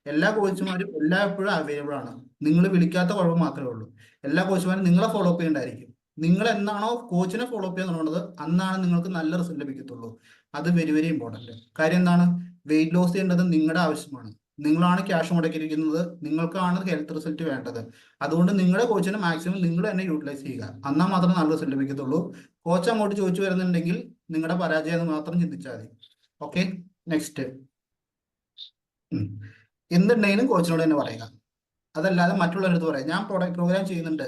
എല്ലാ കോച്ചുമാരും എല്ലാ എപ്പോഴും അവൈലബിൾ ആണ്. നിങ്ങൾ വിളിക്കാത്ത കുഴപ്പം മാത്രമേ ഉള്ളൂ. എല്ലാ കോച്ചുമാരും നിങ്ങളെ ഫോളോ അപ്പ് ചെയ്യേണ്ടായിരിക്കും നിങ്ങൾ എന്നാണോ കോച്ചിനെ ഫോളോ അപ്പ് ചെയ്യുന്നത് അന്നാണ് നിങ്ങൾക്ക് നല്ല റിസൾട്ട് ലഭിക്കത്തുള്ളൂ. അത് വെരി വെരി ഇമ്പോർട്ടന്റ് കാര്യം എന്താണ്? വെയിറ്റ് ലോസ് ചെയ്യേണ്ടത് നിങ്ങളുടെ ആവശ്യമാണ്. നിങ്ങളാണ് ക്യാഷ് മുടക്കിയിരിക്കുന്നത്. നിങ്ങൾക്കാണ് ഹെൽത്ത് റിസൾട്ട് വേണ്ടത്. അതുകൊണ്ട് നിങ്ങളുടെ കോച്ചിനെ മാക്സിമം നിങ്ങൾ തന്നെ യൂട്ടിലൈസ് ചെയ്യുക. എന്നാൽ മാത്രമേ നല്ല റിസൾട്ട് ലഭിക്കത്തുള്ളൂ. കോച്ച് അങ്ങോട്ട് ചോദിച്ചു വരുന്നുണ്ടെങ്കിൽ നിങ്ങളുടെ പരാജയം എന്ന് മാത്രം ചിന്തിച്ചാൽ മതി. ഓക്കെ നെക്സ്റ്റ് എന്തുണ്ടെങ്കിലും കോച്ചിനോട് തന്നെ പറയുക. അതല്ലാതെ മറ്റുള്ളവരടുത്ത് പറയാം. ഞാൻ പ്രോഗ്രാം ചെയ്യുന്നുണ്ട്.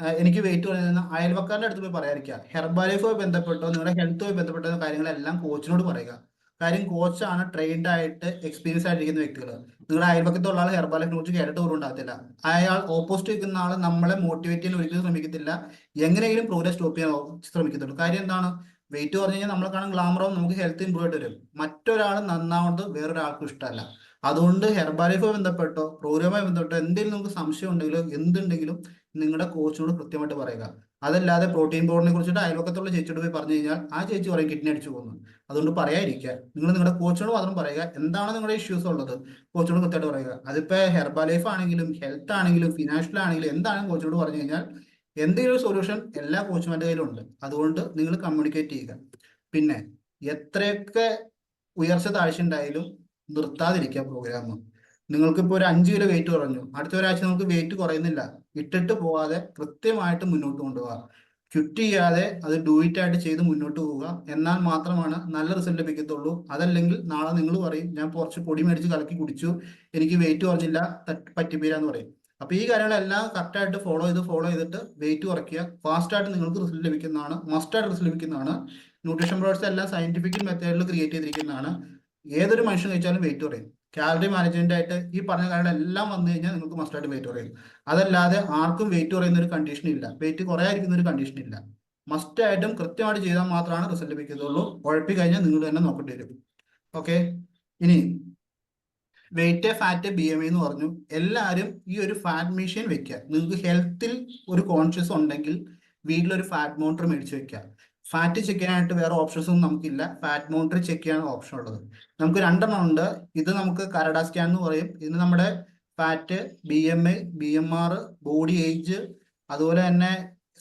എനിക്ക് വെയിറ്റ് പറയുന്ന അയൽവക്കാരുടെ അടുത്ത് പോയി പറയാതിരിക്കുക. ഹെർബാലൈഫുമായി ബന്ധപ്പെട്ടോ നിങ്ങളുടെ ഹെൽത്തുമായി ബന്ധപ്പെട്ട കാര്യങ്ങളെല്ലാം കോച്ചിനോട് പറയുക. കാര്യം കോച്ചാണ് ട്രെയിൻഡ് ആയിട്ട് എക്സ്പീരിയൻസ് ആയിട്ടിരിക്കുന്ന വ്യക്തികൾ. നിങ്ങളുടെ അയൽവക്കത്തുള്ള ആൾ ഹെർബാലിനെ കുറിച്ച് കേട്ടിട്ട് പോലും ഉണ്ടാകത്തില്ല. അയാൾ ഓപ്പോസിറ്റ് നിൽക്കുന്ന ആൾ നമ്മളെ മോട്ടിവേറ്റ് ചെയ്യാൻ ഒരിക്കലും ശ്രമിക്കത്തില്ല. എങ്ങനെയെങ്കിലും പ്രോഗ്രസ് സ്റ്റോപ്പ് ചെയ്യാൻ ശ്രമിക്കത്തുള്ളൂ. കാര്യം എന്താണ്? വെയിറ്റ് പറഞ്ഞു കഴിഞ്ഞാൽ നമ്മളെ കാണാൻ ഗ്ലാമറാവും നമുക്ക് ഹെൽത്ത് ഇമ്പ്രൂവ് ആയിട്ട് വരും. മറ്റൊരാൾ നന്നാവുന്നത് വേറൊരാൾക്കും ഇഷ്ടമല്ല. അതുകൊണ്ട് ഹെർബാലിഫുമായി ബന്ധപ്പെട്ടോ പ്രോഗ്രാമായി ബന്ധപ്പെട്ടോ എന്തെങ്കിലും നിങ്ങൾക്ക് സംശയം ഉണ്ടെങ്കിലോ എന്തുണ്ടെങ്കിലും നിങ്ങളുടെ കോച്ചിനോട് കൃത്യമായിട്ട് പറയുക. അതല്ലാതെ പ്രോട്ടീൻ പൗഡറിനെ കുറിച്ചിട്ട് അയൽവക്കത്തുള്ള ചേച്ചിയോട് പോയി പറഞ്ഞു കഴിഞ്ഞാൽ ആ ചേച്ചി പറയും കിഡ്നി അടിച്ചു പോകുന്നു. അതുകൊണ്ട് പറയാതിരിക്കുക. നിങ്ങൾ നിങ്ങളുടെ കോച്ചിനോട് മാത്രം പറയുക. എന്താണ് നിങ്ങളുടെ ഇഷ്യൂസ് ഉള്ളത്? കോച്ചിനോട് കൃത്യമായിട്ട് പറയുക. അതിപ്പോ ഹെർബൽ ലൈഫ് ആണെങ്കിലും ഹെൽത്ത് ആണെങ്കിലും ഫിനാൻഷ്യൽ ആണെങ്കിലും എന്താണെങ്കിലും കോച്ചിനോട് പറഞ്ഞു കഴിഞ്ഞാൽ എന്തെങ്കിലും സൊല്യൂഷൻ എല്ലാ കോച്ചുമാരുടെ കയ്യിലും ഉണ്ട്. അതുകൊണ്ട് നിങ്ങൾ കമ്മ്യൂണിക്കേറ്റ് ചെയ്യുക. പിന്നെ എത്രയൊക്കെ ഉയർച്ച താഴ്ച ഉണ്ടായാലും നിർത്താതിരിക്കുക പ്രോഗ്രാം നിങ്ങൾക്കിപ്പോൾ ഒരു അഞ്ച് കിലോ വെയിറ്റ് കുറഞ്ഞു. അടുത്ത ഒരാഴ്ച നിങ്ങൾക്ക് വെയിറ്റ് കുറയുന്നില്ല. ഇട്ടിട്ട് പോവാതെ കൃത്യമായിട്ട് മുന്നോട്ട് കൊണ്ടുപോകുക ക്വിറ്റ് ചെയ്യാതെ അത് ഡൂയിറ്റ് ആയിട്ട് ചെയ്ത് മുന്നോട്ട് പോവുക. എന്നാൽ മാത്രമാണ് നല്ല റിസൾട്ട് ലഭിക്കത്തുള്ളൂ. അതല്ലെങ്കിൽ നാളെ നിങ്ങൾ പറയും ഞാൻ കുറച്ച് പൊടി മേടിച്ച് കലക്കി കുടിച്ചു. എനിക്ക് വെയിറ്റ് കുറഞ്ഞില്ല. പറ്റിപ്പീരാന്ന് പറയും. അപ്പൊ ഈ കാര്യങ്ങളെല്ലാം കറക്റ്റായിട്ട് ഫോളോ ചെയ്ത് ഫോളോ ചെയ്തിട്ട് വെയിറ്റ് കുറയ്ക്കുക. ഫാസ്റ്റ് ആയിട്ട് നിങ്ങൾക്ക് റിസൾട്ട് ലഭിക്കുന്നതാണ്. മസ്റ്റ് ആയിട്ട് റിസൾട്ട് ലഭിക്കുന്നതാണ്. ന്യൂട്രീഷൻ പ്രോഡക്ട്സ് എല്ലാം സയന്റിഫിക് മെത്തേഡിൽ ക്രിയേറ്റ് ചെയ്തിരിക്കുന്നതാണ്. ഏതൊരു മനുഷ്യൻ കഴിച്ചാലും വെയിറ്റ് കുറയും. കാലറി മാനേജ്മെന്റ് ആയിട്ട് ഈ പറഞ്ഞ കാര്യങ്ങളെല്ലാം വന്നു കഴിഞ്ഞാൽ നിങ്ങൾക്ക് മസ്റ്റ് ആയിട്ട് വെയിറ്റ് കുറയും. അതല്ലാതെ ആർക്കും വെയിറ്റ് കുറയുന്ന ഒരു കണ്ടീഷൻ ഇല്ല. വെയിറ്റ് കുറയാതിരിക്കുന്ന ഒരു കണ്ടീഷൻ ഇല്ല. മസ്റ്റ് ആയിട്ടും കൃത്യമായിട്ട് ചെയ്താൽ മാത്രമാണ് റിസൾട്ട് ലഭിക്കുന്നുള്ളൂ ഉഴപ്പി കഴിഞ്ഞാൽ നിങ്ങൾ തന്നെ നോക്കേണ്ടി വരും. ഓക്കെ ഇനി വെയിറ്റ് ഫാറ്റ് ബി എം എന്ന് പറഞ്ഞു. എല്ലാവരും ഈ ഒരു ഫാറ്റ് മെഷീൻ വെക്കുക. നിങ്ങൾക്ക് ഹെൽത്തിൽ ഒരു കോൺഷ്യസ് ഉണ്ടെങ്കിൽ വീട്ടിലൊരു ഫാറ്റ് മോണിറ്റർ മേടിച്ച് വെക്കുക. ഫാറ്റ് ചെക്ക് ചെയ്യാനായിട്ട് വേറെ ഓപ്ഷൻസ് ഒന്നും നമുക്കില്ല. ഫാറ്റ് മോണിറ്റർ ചെക്ക് ചെയ്യാനുള്ള ഓപ്ഷൻ ഉള്ളത്. നമുക്ക് രണ്ടെണ്ണം ഉണ്ട്. ഇത് നമുക്ക് കരഡ സ്കാൻ എന്ന് പറയും. ഇതിന് നമ്മുടെ fat B M I B M R body age അതുപോലെ തന്നെ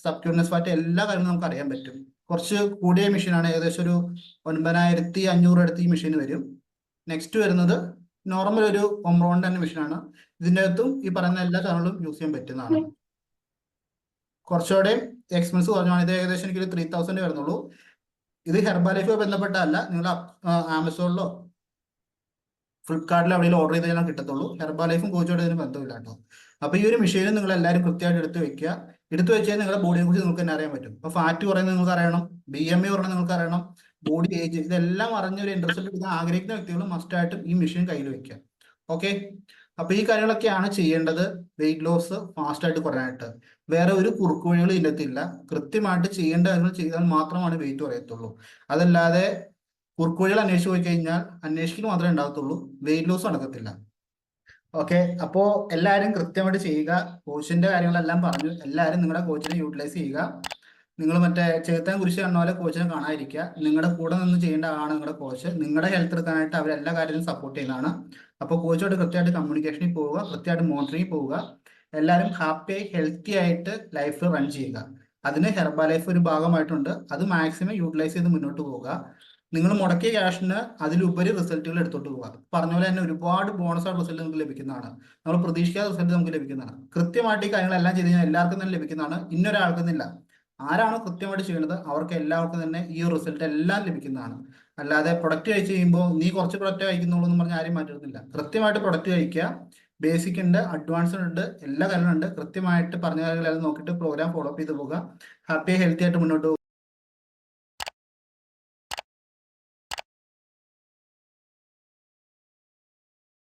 സബ്ക്യൂട്ടനസ് ഫാറ്റ് എല്ലാ കാര്യങ്ങളും നമുക്ക് അറിയാൻ പറ്റും. കുറച്ച് കൂടിയ മെഷീനാണ് ഏകദേശം ഒരു ഒൻപതിനായിരത്തി അഞ്ഞൂറ് അടുത്ത് ഈ മെഷീൻ വരും. നെക്സ്റ്റ് വരുന്നത് നോർമൽ ഒരു ഒമ്രോണിന്റെ തന്നെ മെഷീനാണ് ഇതിന്റെ അകത്തും ഈ പറയുന്ന എല്ലാ കാര്യങ്ങളും യൂസ് ചെയ്യാൻ പറ്റുന്നതാണ്. കുറച്ചുകൂടെ എക്സ്പെൻസ് കുറഞ്ഞാണ് ഇത് ഏകദേശം എനിക്കൊരു ത്രീ തൗസൻഡ് വരുന്നുള്ളൂ. ഇത് ഹെർബാലൈഫുമായി ബന്ധപ്പെട്ടല്ല നിങ്ങൾ ആമസോണിലോ ഫ്ലിപ്കാർട്ടിലോ എവിടെയെങ്കിലും ഓർഡർ ചെയ്ത് കഴിഞ്ഞാൽ കിട്ടത്തുള്ളൂ ഹെർബാലൈഫും കോച്ചോടെ ഇതിന് ബന്ധമില്ല കേട്ടോ. അപ്പൊ ഈ ഒരു മെഷീൻ നിങ്ങൾ എല്ലാവരും കൃത്യമായിട്ട് എടുത്ത് വെക്കുക. എടുത്തു വെച്ചാൽ നിങ്ങളുടെ ബോഡിയെ കുറിച്ച് നിങ്ങൾക്ക് തന്നെ അറിയാൻ പറ്റും. അപ്പൊ ഫാറ്റ് കുറയുന്നത് നിങ്ങൾക്ക് അറിയണം. ബി എം ഐ പറയുന്നത് നിങ്ങൾക്ക് അറിയണം. ബോഡി ഏജ് ഇതെല്ലാം അറിഞ്ഞൊരു ഇൻട്രസ്റ്റ് എടുക്കാൻ ആഗ്രഹിക്കുന്ന വ്യക്തികൾ മസ്റ്റ് ആയിട്ടും ഈ മെഷീൻ കയ്യിൽ വെക്കുക. ഓക്കെ അപ്പൊ ഈ കാര്യങ്ങളൊക്കെയാണ് ചെയ്യേണ്ടത്. വെയിറ്റ് ലോസ് ഫാസ്റ്റ് ആയിട്ട് കുറയാനായിട്ട്. വേറെ ഒരു കുറുക്കു വഴികളും ഇല്ലത്തില്ല. കൃത്യമായിട്ട് ചെയ്യേണ്ട കാര്യങ്ങൾ ചെയ്താൽ മാത്രമാണ് വെയിറ്റ് കുറയത്തുള്ളൂ. അതല്ലാതെ കുറുക്കുവഴികൾ അന്വേഷിച്ച് പോയി കഴിഞ്ഞാൽ അന്വേഷിക്കൽ മാത്രമേ ഉണ്ടാകത്തുള്ളൂ. വെയിറ്റ് ലോസ് നടക്കത്തില്ല. ഓക്കെ അപ്പോൾ എല്ലാവരും കൃത്യമായിട്ട് ചെയ്യുക. കോച്ചിന്റെ കാര്യങ്ങളെല്ലാം പറഞ്ഞു. എല്ലാവരും നിങ്ങളുടെ കോച്ചിനെ യൂട്ടിലൈസ് ചെയ്യുക. നിങ്ങൾ മറ്റേ ചേർത്താൻ കുരിശ് കാണുന്ന പോലെ കോച്ചിനെ കാണാതിരിക്കുക. നിങ്ങളുടെ കൂടെ നിന്ന് ചെയ്യേണ്ട ആളാണ് നിങ്ങളുടെ കോച്ച്. നിങ്ങളുടെ ഹെൽത്ത് എടുക്കാനായിട്ട് അവർ എല്ലാ കാര്യത്തിലും സപ്പോർട്ട് ചെയ്യുന്നതാണ്. അപ്പോൾ കോച്ചോട് കൃത്യമായിട്ട് കമ്മ്യൂണിക്കേഷനിൽ പോവുക കൃത്യമായിട്ട് മോണിറ്ററിങ് പോവുക. എല്ലാവരും ഹാപ്പിയായി ഹെൽത്തി ആയിട്ട് ലൈഫ് റൺ ചെയ്യുക. അതിന് ഹെർബ ലൈഫ് ഒരു ഭാഗമായിട്ടുണ്ട്. അത് മാക്സിമം യൂട്ടിലൈസ് ചെയ്ത് മുന്നോട്ട് പോവുക. നിങ്ങൾ മുടക്കിയ ക്യാഷിന് അതിലുപരി റിസൾട്ടുകൾ എടുത്തോട്ട് പോവുക. പറഞ്ഞ പോലെ തന്നെ ഒരുപാട് ബോണസ് ആയിട്ട് റിസൾട്ട് നമുക്ക് ലഭിക്കുന്നതാണ്. നമ്മൾ പ്രതീക്ഷിക്കാത്ത റിസൾട്ട് നമുക്ക് ലഭിക്കുന്നതാണ്. കൃത്യമായിട്ട് ഈ കാര്യങ്ങളെല്ലാം ചെയ്ത് കഴിഞ്ഞാൽ എല്ലാവർക്കും തന്നെ ലഭിക്കുന്നതാണ്. ഇന്നൊരാൾക്കെന്നില്ല ആരാണോ കൃത്യമായിട്ട് ചെയ്യുന്നത് അവർക്ക് എല്ലാവർക്കും തന്നെ ഈ റിസൾട്ട് എല്ലാം ലഭിക്കുന്നതാണ്. അല്ലാതെ പ്രൊഡക്റ്റ് കഴിച്ച് കഴിയുമ്പോൾ നീ കുറച്ച് പ്രൊഡക്റ്റ് കഴിക്കുന്നുള്ളൂ എന്ന് പറഞ്ഞാൽ ആരും മാറ്റുന്നില്ല കൃത്യമായിട്ട് പ്രൊഡക്റ്റ് കഴിക്കുക. ബേസിക് ഉണ്ട് അഡ്വാൻസ്ഡ് ഉണ്ട് എല്ലാ കാര്യങ്ങളും ഉണ്ട്. കൃത്യമായിട്ട് പറഞ്ഞ കാര്യങ്ങളെല്ലാം നോക്കിയിട്ട് പ്രോഗ്രാം ഫോളോ അപ്പ് ചെയ്ത് പോകുക ഹാപ്പി ഹെൽത്തി ആയിട്ട് മുന്നോട്ട്